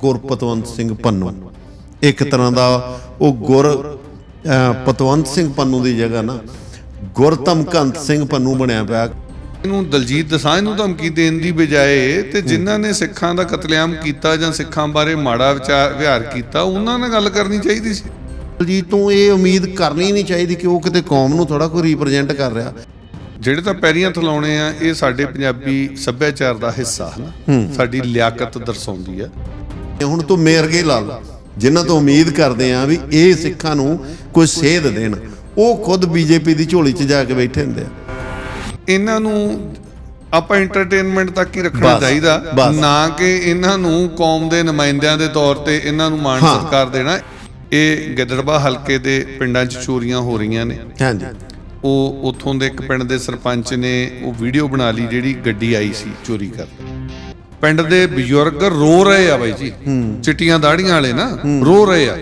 ਗੁਰਪਤਵੰਤ ਸਿੰਘ ਪੰਨੂ। ਇੱਕ ਤਰ੍ਹਾਂ ਦਾ ਉਹ ਗੁਰ ਪਤਵੰਤ ਸਿੰਘ ਪੰਨੂ ਦੀ ਜਗ੍ਹਾ ਨਾ। ਗੁਰਤਮਕੰਤ ਸਿੰਘ ਪੰਨੂ ਬਣਿਆ ਪਿਆ। ਇਹਨੂੰ ਦਲਜੀਤ ਦਸਾਂਝ ਨੂੰ ਧਮਕੀ ਦੇਣ ਦੀ ਬਜਾਏ ਤੇ ਜਿਨ੍ਹਾਂ ਨੇ ਸਿੱਖਾਂ ਦਾ ਕਤਲੇਆਮ ਕੀਤਾ ਜਾਂ ਸਿੱਖਾਂ ਬਾਰੇ ਮਾੜਾ ਵਿਚਾਰ ਵਿਹਾਰ ਕੀਤਾ ਉਹਨਾਂ ਨਾਲ ਗੱਲ ਕਰਨੀ ਚਾਹੀਦੀ ਸੀ। ਜੀ ਤੋਂ ਇਹ ਉਮੀਦ ਕਰਨੀ ਨਹੀਂ ਚਾਹੀਦੀ ਕਿ ਉਹ ਕਿਤੇ ਕੌਮ ਨੂੰ ਥੋੜਾ ਕੋਈ ਰਿਪਰੈਜ਼ੈਂਟ ਕਰ ਰਿਹਾ। ਜਿਹੜੇ ਤਾਂ ਪੈਰੀਆਂ ਥਲਾਉਣੇ ਆ ਇਹ ਸਾਡੇ ਪੰਜਾਬੀ ਸੱਭਿਆਚਾਰ ਦਾ ਹਿੱਸਾ ਹਨ। ਸਾਡੀ ਲਿਆਕਤ ਦਰਸਾਉਂਦੀ ਆ। ਤੇ ਹੁਣ ਤੂੰ ਮੇਰਗੇ ਲਾ ਲਾ। ਜਿਨ੍ਹਾਂ ਤੋਂ ਉਮੀਦ ਕਰਦੇ ਆ ਵੀ ਇਹ ਸਿੱਖਾਂ ਨੂੰ ਕੋਈ ਸੇਧ ਦੇਣ ਉਹ ਖੁਦ ਬੀਜੇਪੀ ਦੀ ਝੋਲੀ 'ਚ ਜਾ ਕੇ ਬੈਠੇ ਹੁੰਦੇ ਆ। ਇਹਨਾਂ ਨੂੰ ਆਪਾਂ ਐਂਟਰਟੇਨਮੈਂਟ ਤੱਕ ਹੀ ਰੱਖਣਾ ਬਸ, ਚਾਹੀਦਾ। ਬਸ। ਨਾ ਕਿ ਇਹਨਾਂ ਨੂੰ ਕੌਮ ਦੇ ਨੁਮਾਇੰਦਿਆਂ ਦੇ ਤੌਰ ਤੇ ਇਹਨਾਂ ਨੂੰ ਮਾਣ ਹਾਂ। ਸਤਿਕਾਰ ਦੇਣਾ। ਇਹ ਗਿੱਦੜਬਾ ਹਲਕੇ ਦੇ ਪਿੰਡਾਂ 'ਚ ਚੋਰੀਆਂ ਹੋ ਰਹੀਆਂ ਨੇ। ਹਾਂਜੀ। ਉਹ ਉਥੋਂ ਦੇ ਇੱਕ ਪਿੰਡ ਦੇ ਸਰਪੰਚ ਨੇ ਉਹ ਵੀਡੀਓ ਬਣਾ ਲਈ ਜਿਹੜੀ ਗੱਡੀ ਆਈ ਸੀ ਚੋਰੀ ਕਰ ਪਿੰਡ ਦੇ ਬਜ਼ੁਰਗ ਰੋ ਰਹੇ ਆ ਬਾਈ ਜੀ। ਚਿੱਟੀਆਂ ਦਾੜੀਆਂ ਵਾਲੇ ਨਾ ਰੋ ਰਹੇ ਆ।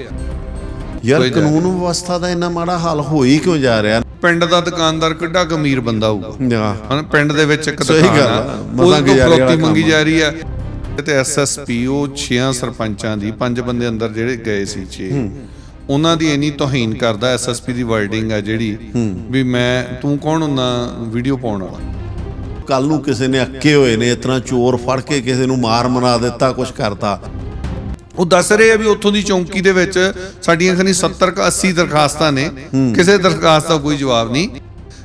ਯਾਰ ਕਾਨੂੰਨ ਵਿਵਸਥਾ ਦਾ ਇੰਨਾ ਮਾੜਾ ਹਾਲ ਹੋ ਹੀ ਕਿਉਂ ਜਾ ਰਿਹਾ? ਪਿੰਡ ਦਾ ਦੁਕਾਨਦਾਰ ਕਿੱਡਾ ਕੁ ਅਮੀਰ ਬੰਦਾ ਹੋਊਗਾ। ਹਾਂ ਪਿੰਡ ਦੇ ਵਿੱਚ ਇੱਕ ਦੁਕਾਨ ਆ ਉਹਦੇ ਗੁਜ਼ਾਰੇ ਮੰਗੀ। ਜਾ ਰਹੀ ਆ। ਤੇ ਐਸਐਸਪੀ ਉਹ ਛੇਆਂ ਸਰਪੰਚਾਂ ਦੀ ਪੰਜ ਬੰਦੇ ਅੰਦਰ ਜਿਹੜੇ ਗਏ ਸੀ ਛੇ ਉਹਨਾਂ ਦੀ ਇੰਨੀ ਤੋਹੀਨ ਕਰਦਾ ਐਸਐਸਪੀ ਦੀ ਵਰਡਿੰਗ ਆ ਜਿਹੜੀ ਵੀ ਮੈਂ ਤੂੰ ਕੌਣ ਹੁੰਦਾ ਵੀਡੀਓ ਪਾਉਣ ਵਾਲਾ। ਕੱਲ ਨੂੰ ਕਿਸੇ ਨੇ ਅੱਕੇ ਹੋਏ ਨੇ ਇਤਨਾ ਚੋਰ ਫੜ ਕੇ ਕਿਸੇ ਨੂੰ ਮਾਰ ਮਰਾ ਦਿੱਤਾ ਕੁਝ ਕਰਤਾ। ਉਹ ਦੱਸ ਰਹੇ ਆ ਵੀ ਉੱਥੋਂ ਦੀ ਚੌਂਕੀ ਦੇ ਵਿੱਚ ਸਾਡੀਆਂ ਖਨੀ 70 ਕ 80 ਦਰਖਾਸਤਾਂ ਨੇ। ਕਿਸੇ ਦਰਖਾਸਤ ਦਾ ਕੋਈ ਜਵਾਬ ਨਹੀਂ।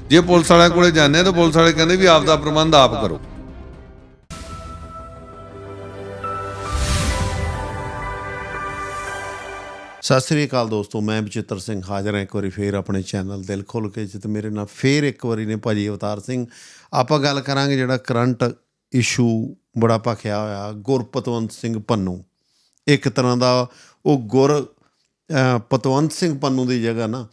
ਜੇ ਪੁਲਿਸ ਵਾਲਿਆਂ ਕੋਲੇ ਜਾਂਦੇ ਆ ਤਾਂ ਪੁਲਿਸ ਵਾਲੇ ਕਹਿੰਦੇ ਵੀ ਆਪ ਦਾ ਪ੍ਰਬੰਧ ਆਪ ਕਰੋ। ਸਤਿ ਸ੍ਰੀ ਅਕਾਲ ਦੋਸਤੋ ਮੈਂ ਬਚਿੱਤਰ ਸਿੰਘ ਹਾਜ਼ਰ ਹਾਂ ਇੱਕ ਵਾਰੀ ਫੇਰ ਆਪਣੇ ਚੈਨਲ ਦਿਲ ਖੋਲ ਕੇ ਜਿੱਤ ਮੇਰੇ ਨਾਲ ਫੇਰ ਇੱਕ ਵਾਰੀ ਨੇ ਭਾਜੀ ਅਵਤਾਰ ਸਿੰਘ ਆਪਾਂ ਗੱਲ ਕਰਾਂਗੇ ਜਿਹੜਾ ਕਰੰਟ ਇਸ਼ੂ ਬੜਾ ਭਖਿਆ ਹੋਇਆ, ਗੁਰਪਤਵੰਤ ਸਿੰਘ ਪੰਨੂ। ਇੱਕ ਤਰ੍ਹਾਂ ਦਾ ਉਹ ਗੁਰ ਪਤਵੰਤ ਸਿੰਘ ਪੰਨੂ ਦੀ ਜਗ੍ਹਾ ਨਾ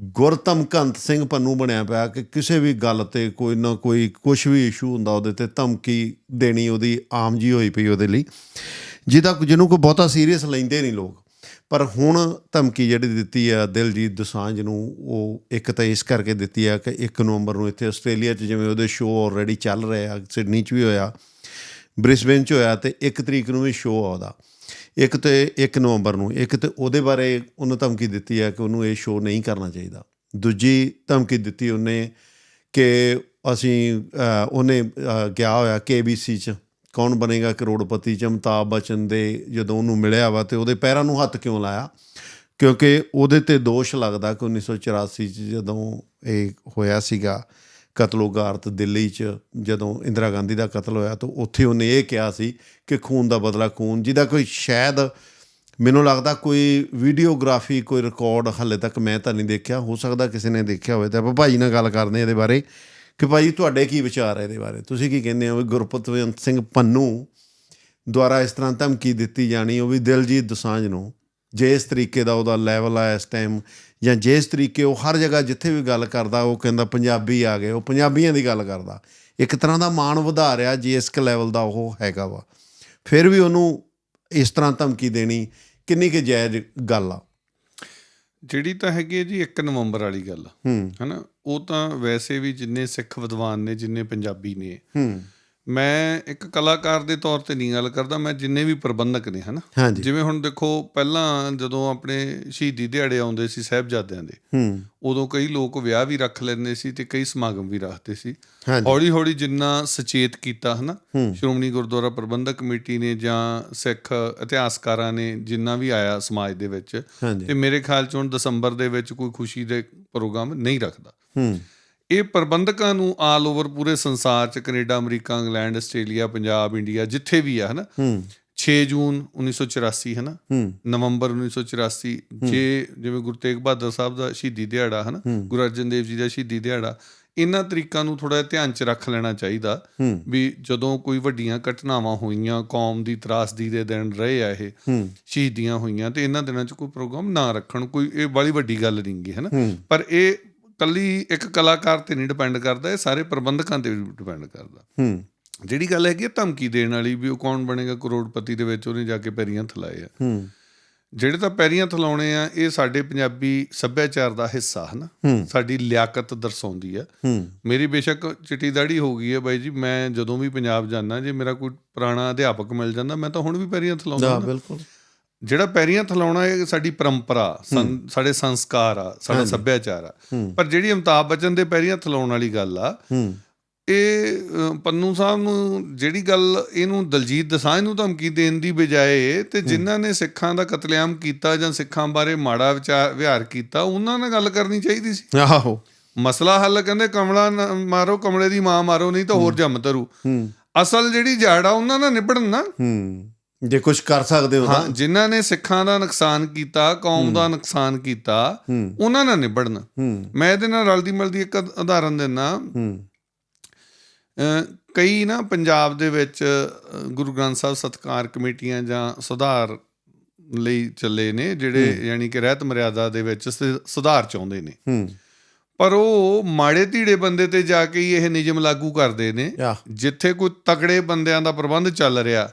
ਗੁਰਤਮਕੰਤ ਸਿੰਘ ਪੰਨੂ ਬਣਿਆ ਪਿਆ ਕਿ ਕਿਸੇ ਵੀ ਗੱਲ ਤੇ ਕੋਈ ਨਾ ਕੋਈ ਕੁਝ ਵੀ ਇਸ਼ੂ ਹੁੰਦਾ ਉਹਦੇ ਤੇ ਧਮਕੀ ਦੇਣੀ ਉਹਦੀ ਆਮ ਜੀ ਹੋਈ ਪਈ ਉਹਦੇ ਲਈ। ਜਿਹਦਾ ਜਿਹਨੂੰ ਕੋਈ ਬਹੁਤਾ ਸੀਰੀਅਸ ਲੈਂਦੇ ਨਹੀਂ ਲੋਕ। ਪਰ ਹੁਣ ਧਮਕੀ ਜਿਹੜੀ ਦਿੱਤੀ ਆ, ਦਿਲਜੀਤ ਦੋਸਾਂਝ ਨੂੰ, ਉਹ ਇੱਕ ਤਾਂ ਇਸ ਕਰਕੇ ਦਿੱਤੀ ਆ ਕਿ 1 ਨਵੰਬਰ ਨੂੰ ਇੱਥੇ ਆਸਟ੍ਰੇਲੀਆ 'ਚ ਜਿਵੇਂ ਉਹਦੇ ਸ਼ੋਅ ਆਲਰੇਡੀ ਚੱਲ ਰਹੇ ਆ ਸਿਡਨੀ 'ਚ ਵੀ ਹੋਇਆ ਬ੍ਰਿਸਬੇਨ 'ਚ ਹੋਇਆ ਤੇ 1 ਤਰੀਕ ਨੂੰ ਵੀ ਸ਼ੋਅ ਆ ਉਹਦਾ। ਇੱਕ ਤੇ 1 ਨਵੰਬਰ ਨੂੰ, ਇੱਕ ਤੇ ਉਹਦੇ ਬਾਰੇ ਉਹਨੂੰ ਧਮਕੀ ਦਿੱਤੀ ਆ ਕਿ ਉਹਨੂੰ ਇਹ ਸ਼ੋਅ ਨਹੀਂ ਕਰਨਾ ਚਾਹੀਦਾ। ਦੂਜੀ ਧਮਕੀ ਦਿੱਤੀ ਉਹਨੇ ਕਿ ਅਸੀਂ ਉਹਨੇ ਗਿਆ ਹੋਇਆ KBC 'ਚ ਕੌਣ ਬਣੇਗਾ ਕਰੋੜਪਤੀ 'ਚ ਅਮਿਤਾਭ ਬਚਨ ਦੇ ਜਦੋਂ ਉਹਨੂੰ ਮਿਲਿਆ ਵਾ ਤੇ ਉਹਦੇ ਪੈਰਾਂ ਨੂੰ ਹੱਥ ਕਿਉਂ ਲਾਇਆ? ਕਿਉਂਕਿ ਉਹਦੇ ਤੇ ਦੋਸ਼ ਲੱਗਦਾ ਕਿ 1984 'ਚ ਜਦੋਂ ਇਹ ਹੋਇਆ ਸੀਗਾ ਕਤਲੋਗਾਰਤ ਦਿੱਲੀ 'ਚ, ਜਦੋਂ ਇੰਦਰਾ ਗਾਂਧੀ ਦਾ ਕਤਲ ਹੋਇਆ ਤਾਂ ਉੱਥੇ ਉਹਨੇ ਇਹ ਕਿਹਾ ਸੀ ਕਿ ਖੂਨ ਦਾ ਬਦਲਾ ਖੂਨ, ਜਿਹਦਾ ਕੋਈ ਸ਼ਾਇਦ ਮੈਨੂੰ ਲੱਗਦਾ ਕੋਈ ਵੀਡੀਓਗ੍ਰਾਫੀ, ਕੋਈ ਰਿਕਾਰਡ ਹਾਲੇ ਤੱਕ ਮੈਂ ਤਾਂ ਨਹੀਂ ਦੇਖਿਆ, ਹੋ ਸਕਦਾ ਕਿਸੇ ਨੇ ਦੇਖਿਆ ਹੋਵੇ ਤਾਂ ਆਪਾਂ ਭਾਈ ਨਾਲ ਗੱਲ ਕਰਦੇ ਹਾਂ ਇਹਦੇ ਬਾਰੇ। ਕਿ ਭਾਈ ਤੁਹਾਡੇ ਕੀ ਵਿਚਾਰ ਹੈ ਇਹਦੇ ਬਾਰੇ? ਤੁਸੀਂ ਕੀ ਕਹਿੰਦੇ ਹੋ ਵੀ ਗੁਰਪਤਵੰਤ ਸਿੰਘ ਪੰਨੂ ਦੁਆਰਾ ਇਸ ਤਰ੍ਹਾਂ ਧਮਕੀ ਦਿੱਤੀ ਜਾਣੀ ਉਹ ਵੀ ਦਿਲਜੀਤ ਦੋਸਾਂਝ ਨੂੰ, ਜੇ ਇਸ ਤਰੀਕੇ ਦਾ ਉਹਦਾ ਲੈਵਲ ਆ ਇਸ ਟਾਈਮ ਜਾਂ ਜੇ ਇਸ ਤਰੀਕੇ ਉਹ ਹਰ ਜਗ੍ਹਾ ਜਿੱਥੇ ਵੀ ਗੱਲ ਕਰਦਾ, ਉਹ ਕਹਿੰਦਾ ਪੰਜਾਬੀ ਆ ਗਏ, ਉਹ ਪੰਜਾਬੀਆਂ ਦੀ ਗੱਲ ਕਰਦਾ। ਇੱਕ ਤਰ੍ਹਾਂ ਦਾ ਮਾਣ ਵਧਾ ਰਿਹਾ ਜੇ ਇਸ ਲੈਵਲ ਦਾ ਉਹ ਹੈਗਾ ਵਾ। ਫਿਰ ਵੀ ਉਹਨੂੰ ਇਸ ਤਰ੍ਹਾਂ ਧਮਕੀ ਦੇਣੀ ਕਿੰਨੀ ਕਿ ਜਾਇਜ਼ ਗੱਲ ਆ। ਜਿਹੜੀ ਤਾਂ ਹੈਗੀ ਹੈ ਜੀ 1 ਨਵੰਬਰ ਵਾਲੀ ਗੱਲ। ਹੂੰ। ਹਨਾ? ਉਹ ਤਾਂ ਵੈਸੇ ਵੀ ਜਿੰਨੇ ਸਿੱਖ ਵਿਦਵਾਨ ਨੇ ਜਿੰਨੇ ਪੰਜਾਬੀ ਨੇ ਹੂੰ। ਮੈਂ ਇੱਕ ਕਲਾਕਾਰ ਦੇ ਤੌਰ ਤੇ ਨਹੀਂ ਗੱਲ ਕਰਦਾ ਮੈਂ ਜਿੰਨੇ ਵੀ ਪ੍ਰਬੰਧਕ ਨੇ ਹਨਾ? ਜਿਵੇਂ ਹੁਣ ਦੇਖੋ ਪਹਿਲਾਂ ਜਦੋਂ ਆਪਣੇ ਸ਼ਹੀਦੀ ਦਿਹਾੜੇ ਆਉਂਦੇ ਸੀ ਸਾਹਿਬਜ਼ਾਦਿਆਂ ਦੇ ਹੂੰ। ਉਦੋਂ ਕਈ ਲੋਕ ਵਿਆਹ ਵੀ ਰੱਖ ਲੈਂਦੇ ਸੀ ਤੇ ਕਈ ਸਮਾਗਮ ਵੀ ਰੱਖਦੇ ਸੀ। ਹੌਲੀ ਹੌਲੀ ਜਿੰਨਾ ਸੁਚੇਤ ਕੀਤਾ ਹਨਾ। ਸ਼੍ਰੋਮਣੀ ਗੁਰਦੁਆਰਾ ਪ੍ਰਬੰਧਕ ਕਮੇਟੀ ਨੇ ਜਾਂ ਸਿੱਖ ਇਤਿਹਾਸਕਾਰਾਂ ਨੇ ਜਿੰਨਾ ਵੀ ਆਇਆ ਸਮਾਜ ਦੇ ਵਿੱਚ ਤੇ ਮੇਰੇ ਖਿਆਲ ਚ ਹੁਣ ਦਸੰਬਰ ਦੇ ਵਿੱਚ ਕੋਈ ਖੁਸ਼ੀ ਦੇ ਪ੍ਰੋਗਰਾਮ ਨਹੀਂ ਰੱਖਦਾ। ਹੂੰ। ਇਹ ਪ੍ਰਬੰਧਕਾਂ ਨੂੰ ਆਲ ਓਵਰ ਪੂਰੇ ਸੰਸਾਰ ਚ Canada America England Australia Punjab India ਜਿੱਥੇ ਵੀ ਆ ਹਨਾ? ਹੂੰ। 6 ਜੂਨ 1984 ਹਨਾ? ਹੂੰ। ਨਵੰਬਰ 1984 ਜੇ ਜਿਵੇਂ ਗੁਰੂ ਤੇਗ ਬਹਾਦਰ ਸਾਹਿਬ ਦਾ ਸ਼ਹੀਦੀ ਦਿਹਾੜਾ ਹਨਾ? ਗੁਰੂ ਅਰਜਨ ਦੇਵ ਜੀ ਦਾ ਸ਼ਹੀਦੀ ਦਿਹਾੜਾ ਇਹਨਾਂ ਤਰੀਕਾਂ ਨੂੰ ਥੋੜਾ ਧਿਆਨ ਚ ਰੱਖ ਲੈਣਾ ਚਾਹੀਦਾ ਵੀ ਜਦੋਂ ਕੋਈ ਵੱਡੀਆਂ ਘਟਨਾਵਾਂ ਹੋਈਆਂ ਕੌਮ ਦੀ ਤਰਾਸਦੀ ਦੇ ਦਿਨ ਰਹੇ ਆ ਇਹ ਸ਼ਹੀਦੀਆਂ ਹੋਈਆਂ ਤੇ ਇਹਨਾਂ ਦਿਨਾਂ 'ਚ ਕੋਈ ਪ੍ਰੋਗਰਾਮ ਨਾ ਰੱਖਣ ਕੋਈ ਇਹ ਬੜੀ ਵੱਡੀ ਗੱਲ ਨਹੀਂ ਗੀ ਹੈ ਨਾ ਹੂੰ। ਪਰ ਇਹ ਕੱਲੀ ਇੱਕ ਕਲਾਕਾਰ ਤੇ ਨਹੀਂ ਡਿਪੈਂਡ ਕਰਦਾ ਇਹ ਸਾਰੇ ਪ੍ਰਬੰਧਕਾਂ ਤੇ ਵੀ ਡਿਪੈਂਡ ਕਰਦਾ। ਹੂੰ। ਜਿਹੜੀ ਗੱਲ ਹੈਗੀ ਧਮਕੀ ਦੇਣ ਵਾਲੀ ਵੀ ਉਹ ਕੌਣ ਬਣੇਗਾ ਕਰੋੜਪਤੀ ਦੇ ਵਿੱਚ ਉਹਨੇ ਜਾ ਕੇ ਪੈਰੀਆਂ ਥਲਾਏ ਆ। ਹੂੰ। ਜਿਹੜੇ ਤਾਂ ਪੈਰੀਆਂ ਥਲਾਉਣੇ ਆ ਇਹ ਸਾਡੇ ਪੰਜਾਬੀ ਸੱਭਿਆਚਾਰ ਦਾ ਹਿੱਸਾ ਹਨ? ਸਾਡੀ ਲਿਆਕਤ ਦਰਸਾਉਂਦੀ ਆ। ਹੂੰ। ਮੇਰੀ ਬੇਸ਼ੱਕ ਚਿੱਟੀ ਦਾੜੀ ਹੋ ਗਈ ਹੈ ਬਾਈ ਜੀ ਮੈਂ ਜਦੋਂ ਵੀ ਪੰਜਾਬ ਜਾਂਦਾ ਜੇ ਮੇਰਾ ਕੋਈ ਪੁਰਾਣਾ ਅਧਿਆਪਕ ਮਿਲ ਜਾਂਦਾ ਮੈਂ ਤਾਂ ਹੁਣ ਵੀ ਪੈਰੀਆਂ ਥਲਾਉਂਦਾ ਹਾਂ। ਬਿਲਕੁਲ। ਜਿਹੜਾ ਪੈਰੀਆਂ ਥਲਾਉਣਾ ਇਹ ਸਾਡੀ ਪਰੰਪਰਾ ਸਾਡੇ ਸੰਸਕਾਰ ਆ ਸਾਡਾ ਸੱਭਿਆਚਾਰ ਆ। ਪਰ ਜਿਹੜੀ ਅਮਿਤਾਭ ਬੱਚਨ ਦੇ ਪੈਰੀਆਂ ਥਲਾਉਣ ਵਾਲੀ ਗੱਲ ਆ ਇਹ ਪੰਨੂ ਸਾਹਿਬ ਨੂੰ ਜਿਹੜੀ ਗੱਲ ਇਹਨੂੰ ਦਲਜੀਤ ਦਸਾਂਝ ਨੂੰ ਧਮਕੀ ਦੇਣ ਦੀ ਬਜਾਏ ਤੇ ਜਿਨ੍ਹਾਂ ਨੇ ਸਿੱਖਾਂ ਦਾ ਕਤਲੇਆਮ ਕੀਤਾ ਜਾਂ ਸਿੱਖਾਂ ਬਾਰੇ ਮਾੜਾ ਵਿਚਾਰ ਵਿਹਾਰ ਕੀਤਾ ਉਹਨਾਂ ਨਾਲ ਗੱਲ ਕਰਨੀ ਚਾਹੀਦੀ ਸੀ। ਆਹੋ। ਮਸਲਾ ਹੱਲ ਕਹਿੰਦੇ ਕਮਲਾ ਮਾਰੋ ਕਮਲੇ ਦੀ ਮਾਂ ਮਾਰੋ ਨਹੀਂ ਤਾਂ ਹੋਰ ਜੰਮ ਤਰੂ ਅਸਲ ਜਿਹੜੀ ਜੜ ਆ ਉਹਨਾਂ ਨਾਲ ਨਿਬੜਨ ਨਾ। ਹੂੰ। ਜੇ ਕੁਝ ਕਰ ਸਕਦੇ ਹੋ ਤਾਂ। ਜਿਨ੍ਹਾਂ ਨੇ ਸਿੱਖਾਂ ਦਾ ਨੁਕਸਾਨ ਕੀਤਾ ਕੌਮ ਦਾ ਨੁਕਸਾਨ ਕੀਤਾ ਉਹਨਾਂ ਨਾਲ ਨਿਬੜਨ। ਮੈਂ ਇਹਦੇ ਨਾਲ ਰਲਦੀ ਮਿਲਦੀ ਇੱਕ ਉਦ- ਉਦਾਹਰਨ ਦਿੰਦਾ। ਕਈ ਨਾ ਪੰਜਾਬ ਦੇ ਵਿੱਚ ਗੁਰੂ ਗ੍ਰੰਥ ਸਾਹਿਬ ਸਤਕਾਰ ਕਮੇਟੀਆਂ ਜਾਂ ਸੁਧਾਰ ਲਈ ਚੱਲੇ ਨੇ ਜਿਹੜੇ ਯਾਨੀ ਕਿ ਰਹਿਤ ਮਰਿਆਦਾ ਦੇ ਵਿੱਚ ਸੁਧਾਰ ਚਾਹੁੰਦੇ ਨੇ। ਹੂੰ। ਪਰ ਉਹ ਮਾੜੇ ਧੀੜੇ ਬੰਦੇ ਤੇ ਜਾ ਕੇ ਹੀ ਇਹ ਨਿਯਮ ਲਾਗੂ ਕਰਦੇ ਨੇ ਆ ਜਿੱਥੇ ਕੋਈ ਤਕੜੇ ਬੰਦਿਆਂ ਦਾ ਪ੍ਰਬੰਧ ਚੱਲ ਰਿਹਾ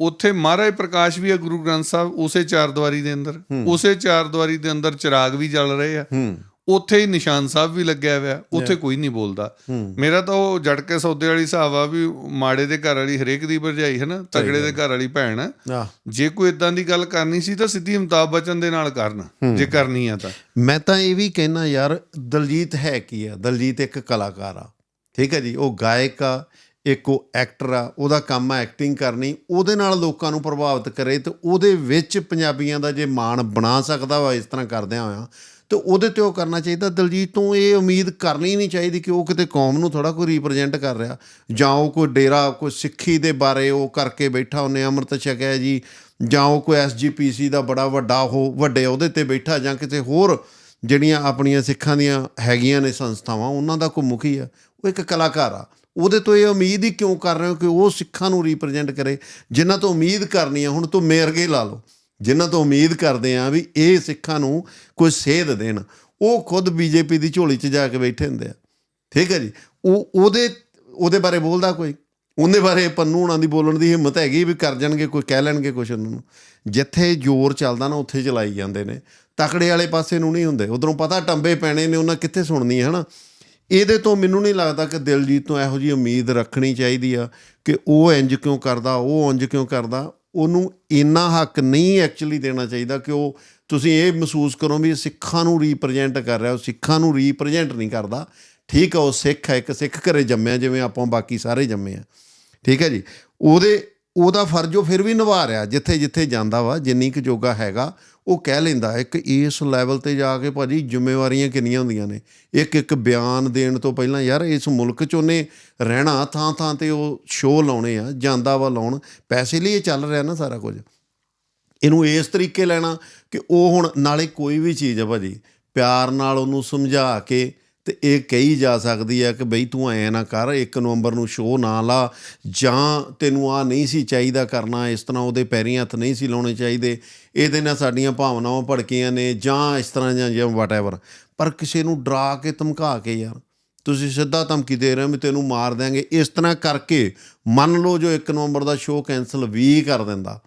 ਉੱਥੇ ਮਹਾਰਾਜ ਪ੍ਰਕਾਸ਼ ਵੀ ਹੈ ਗੁਰੂ ਗ੍ਰੰਥ ਸਾਹਿਬ ਉਸੇ ਚਾਰ ਦੀਵਾਰੀ ਦੇ ਅੰਦਰ ਉਸੇ ਚਾਰ ਦੀਵਾਰੀ ਦੇ ਅੰਦਰ ਚਿਰਾਗ ਵੀ ਜਲ ਰਹੇ ਆ। ਉੱਥੇ ਹੀ ਨਿਸ਼ਾਨ ਸਾਹਿਬ ਵੀ ਲੱਗਿਆ ਹੋਇਆ ਉੱਥੇ ਕੋਈ ਨਹੀਂ ਬੋਲਦਾ। ਹੂੰ। ਮੇਰਾ ਤਾਂ ਉਹ ਜੜ ਕੇ ਸੌਦੇ ਵਾਲੀ ਹਿਸਾਬ ਆ ਵੀ ਮਾੜੇ ਦੇ ਘਰ ਵਾਲੀ ਹਰੇਕ ਦੀ ਭਰਜਾਈ ਹੈ ਨਾ ਤਗੜੇ ਦੇ ਘਰ ਵਾਲੀ ਭੈਣ ਆ ਆ ਜੇ ਕੋਈ ਇਦਾਂ ਦੀ ਗੱਲ ਕਰਨੀ ਸੀ ਤਾਂ ਸਿੱਧੀ ਅਮਿਤਾਭ ਬਚਨ ਦੇ ਨਾਲ ਕਰਨ ਜੇ ਕਰਨੀ ਆ ਤਾਂ। ਮੈਂ ਤਾਂ ਇਹ ਵੀ ਕਹਿਣਾ ਯਾਰ ਦਲਜੀਤ ਹੈ ਕੀ ਆ? ਦਲਜੀਤ ਇੱਕ ਕਲਾਕਾਰ ਆ। ਠੀਕ ਹੈ ਜੀ ਉਹ ਗਾਇਕ ਆ ਇੱਕ ਉਹ ਐਕਟਰ ਆ ਉਹਦਾ ਕੰਮ ਆ ਐਕਟਿੰਗ ਕਰਨੀ ਉਹਦੇ ਨਾਲ ਲੋਕਾਂ ਨੂੰ ਪ੍ਰਭਾਵਿਤ ਕਰੇ ਤੇ ਉਹਦੇ ਵਿੱਚ ਪੰਜਾਬੀਆਂ ਦਾ ਜੇ ਮਾਣ ਬਣਾ ਸਕਦਾ ਵਾ ਇਸ ਤਰ੍ਹਾਂ ਕਰਦਿਆਂ ਹੋਇਆ ਤੇ ਉਹਦੇ ਤੇ ਉਹ ਕਰਨਾ ਚਾਹੀਦਾ। ਦਲਜੀਤ, ਤੋਂ ਇਹ ਉਮੀਦ ਕਰਨੀ ਨਹੀਂ ਚਾਹੀਦੀ ਕਿ ਉਹ ਕਿਤੇ ਕੌਮ ਨੂੰ ਥੋੜਾ ਕੋਈ ਰਿਪਰੈਜ਼ੈਂਟ ਕਰ ਰਿਹਾ। ਜਾਂ ਉਹ ਕੋਈ ਡੇਰਾ, ਕੋਈ ਸਿੱਖੀ ਦੇ ਬਾਰੇ ਉਹ ਕਰਕੇ ਬੈਠਾ, ਉਹਨੇ ਅੰਮ੍ਰਿਤ ਛਕਿਆ ਜੀ। ਜਾਂ ਉਹ ਕੋਈ ਐਸਜੀਪੀਸੀ ਦਾ ਬੜਾ ਵੱਡਾ ਉਹ ਵੱਡੇ ਉਹਦੇ ਤੇ ਬੈਠਾ ਜਾਂ ਕਿਤੇ ਹੋਰ ਜਿਹੜੀਆਂ ਆਪਣੀਆਂ ਸਿੱਖਾਂ ਦੀਆਂ ਹੈਗੀਆਂ ਨੇ ਸੰਸਥਾਵਾਂ, ਉਹਨਾਂ ਦਾ ਕੋਈ ਮੁਖੀ ਆ। ਉਹ ਇੱਕ ਕਲਾਕਾਰ ਆ। ਉਹਦੇ ਤੋਂ ਇਹ ਉਮੀਦ ਹੀ ਕਿਉਂ ਕਰ ਰਹੇ ਹੋ ਕਿ ਉਹ ਸਿੱਖਾਂ ਨੂੰ ਰਿਪਰੈਜ਼ੈਂਟ ਕਰੇ? ਜਿਨ੍ਹਾਂ ਤੋਂ ਉਮੀਦ ਕਰਨੀ ਆ, ਹੁਣ ਤੋਂ ਮੇਰਗੇ ਲਾ ਲਓ। ਜਿਨ੍ਹਾਂ ਤੋਂ ਉਮੀਦ ਕਰਦੇ ਆ ਵੀ ਇਹ ਸਿੱਖਾਂ ਨੂੰ ਕੋਈ ਸੇਧ ਦੇਣ। ਉਹ ਖੁਦ ਬੀਜੇਪੀ ਦੀ ਝੋਲੀ 'ਚ ਜਾ ਕੇ ਬੈਠੇ ਹੁੰਦੇ ਆ। ਠੀਕ ਹੈ ਜੀ? ਉਹ, ਉਹਦੇ ਉਹਦੇ ਬਾਰੇ ਬੋਲਦਾ ਕੋਈ? ਉਹਦੇ ਬਾਰੇ ਪੰਨੂ ਹੁਣਾਂ ਦੀ ਬੋਲਣ ਦੀ ਹਿੰਮਤ ਹੈਗੀ ਵੀ ਕਰ ਜਾਣਗੇ ਕੋਈ, ਕਹਿ ਲੈਣਗੇ ਕੁਛ ਉਹਨਾਂ ਨੂੰ। ਜਿੱਥੇ ਜ਼ੋਰ ਚੱਲਦਾ ਨਾ, ਉੱਥੇ ਚਲਾਈ ਜਾਂਦੇ ਨੇ। ਤਕੜੇ ਵਾਲੇ ਪਾਸੇ ਨੂੰ ਨਹੀਂ ਹੁੰਦੇ। ਉਧਰੋਂ ਪਤਾ ਟੰਬੇ ਪੈਣੇ ਨੇ, ਉਹਨਾਂ ਕਿੱਥੇ ਸੁਣਨੀ ਹੈ, ਹਨਾ? ਇਹਦੇ ਤੋਂ ਮੈਨੂੰ ਨਹੀਂ ਲੱਗਦਾ ਕਿ ਦਿਲਜੀਤ ਤੋਂ ਇਹੋ ਜੀ ਉਮੀਦ ਰੱਖਣੀ ਚਾਹੀਦੀ ਆ ਕਿ ਉਹ ਇੰਜ ਕਿਉਂ ਕਰਦਾ, ਉਹ ਇੰਜ ਕਿਉਂ ਕਰਦਾ। ਉਹਨੂੰ ਇੰਨਾ ਹੱਕ ਨਹੀਂ ਐਕਚੁਅਲੀ ਦੇਣਾ ਚਾਹੀਦਾ ਕਿ ਉਹ ਤੁਸੀਂ ਇਹ ਮਹਿਸੂਸ ਕਰੋ ਵੀ ਸਿੱਖਾਂ ਨੂੰ ਰਿਪਰੈਜ਼ੈਂਟ ਕਰ ਰਿਹਾ, ਉਹ ਸਿੱਖਾਂ ਨੂੰ ਰਿਪਰੈਜ਼ੈਂਟ ਨਹੀਂ ਕਰਦਾ। ਠੀਕ ਆ, ਉਹ ਸਿੱਖ ਹੈ ਇੱਕ ਸਿੱਖ ਘਰੇ ਜੰਮਿਆ, ਜਿਵੇਂ ਆਪਾਂ ਬਾਕੀ ਸਾਰੇ ਜੰਮੇ ਆ। ਠੀਕ ਹੈ ਜੀ? ਉਹਦੇ, ਉਹਦਾ ਫਰਜ਼ ਉਹ ਫਿਰ ਵੀ ਨਿਭਾ ਰਿਹਾ ਜਿੱਥੇ ਜਿੱਥੇ ਜਾਂਦਾ ਵਾ, ਜਿੰਨੀ ਕੁ ਜੋਗਾ ਹੈਗਾ ਉਹ ਕਹਿ ਲੈਂਦਾ ਇੱਕ ਇਸ ਲੈਵਲ ਤੇ ਜਾ ਕੇ ਭਾਜੀ ਜ਼ਿੰਮੇਵਾਰੀਆਂ ਕਿੰਨੀਆਂ ਹੁੰਦੀਆਂ ਨੇ? ਇੱਕ ਇੱਕ ਬਿਆਨ ਦੇਣ ਤੋਂ ਪਹਿਲਾਂ ਯਾਰ ਇਸ ਮੁਲਕ 'ਚ ਉਹਨੇ ਰਹਿਣਾ ਥਾਂ ਥਾਂ ਤੇ ਉਹ ਸ਼ੋਅ ਲਾਉਣੇ ਆ, ਜਾਂਦਾ ਵਾ ਲਾਉਣ। ਪੈਸੇ ਲਈ ਇਹ ਚੱਲ ਰਿਹਾ ਨਾ ਸਾਰਾ ਕੁਝ। ਇਹਨੂੰ ਇਸ ਤਰੀਕੇ ਲੈਣਾ ਕਿ ਉਹ ਹੁਣ ਨਾਲੇ ਕੋਈ ਵੀ ਚੀਜ਼ ਆ ਭਾਜੀ, ਪਿਆਰ ਨਾਲ ਉਹਨੂੰ ਸਮਝਾ ਕੇ ਤੇ ਇਹ ਕਹੀ ਜਾ ਸਕਦੀ ਹੈ ਕਿ ਬਈ ਤੂੰ ਐ ਨਾ ਕਰ 1 ਨਵੰਬਰ ਨੂੰ ਸ਼ੋਅ ਨਾ ਲਾ, ਜਾਂ ਤੈਨੂੰ ਆ ਨਹੀਂ ਸੀ ਚਾਹੀਦਾ ਕਰਨਾ, ਇਸ ਤਰ੍ਹਾਂ ਉਹਦੇ ਪੈਰੀਂ ਹੱਥ ਨਹੀਂ ਸੀ ਲਾਉਣੇ ਚਾਹੀਦੇ। ਇਹਦੇ ਨਾਲ ਸਾਡੀਆਂ ਭਾਵਨਾਵਾਂ ਭੜਕੀਆਂ ਨੇ, ਜਾਂ ਇਸ ਤਰ੍ਹਾਂ ਜਾਂ ਜਾਂ ਵਾਟਐਵਰ ਪਰ ਕਿਸੇ ਨੂੰ ਡਰਾ ਕੇ ਧਮਕਾ ਕੇ ਯਾਰ, ਤੁਸੀਂ ਸਿੱਧਾ ਧਮਕੀ ਦੇ ਰਹੇ ਹੋ ਵੀ ਤੈਨੂੰ ਮਾਰ ਦਿਆਂਗੇ। ਇਸ ਤਰ੍ਹਾਂ ਕਰਕੇ ਮੰਨ ਲਓ ਜੋ 1 ਨਵੰਬਰ ਦਾ ਸ਼ੋਅ ਕੈਨਸਲ ਵੀ ਕਰ ਦਿੰਦਾ,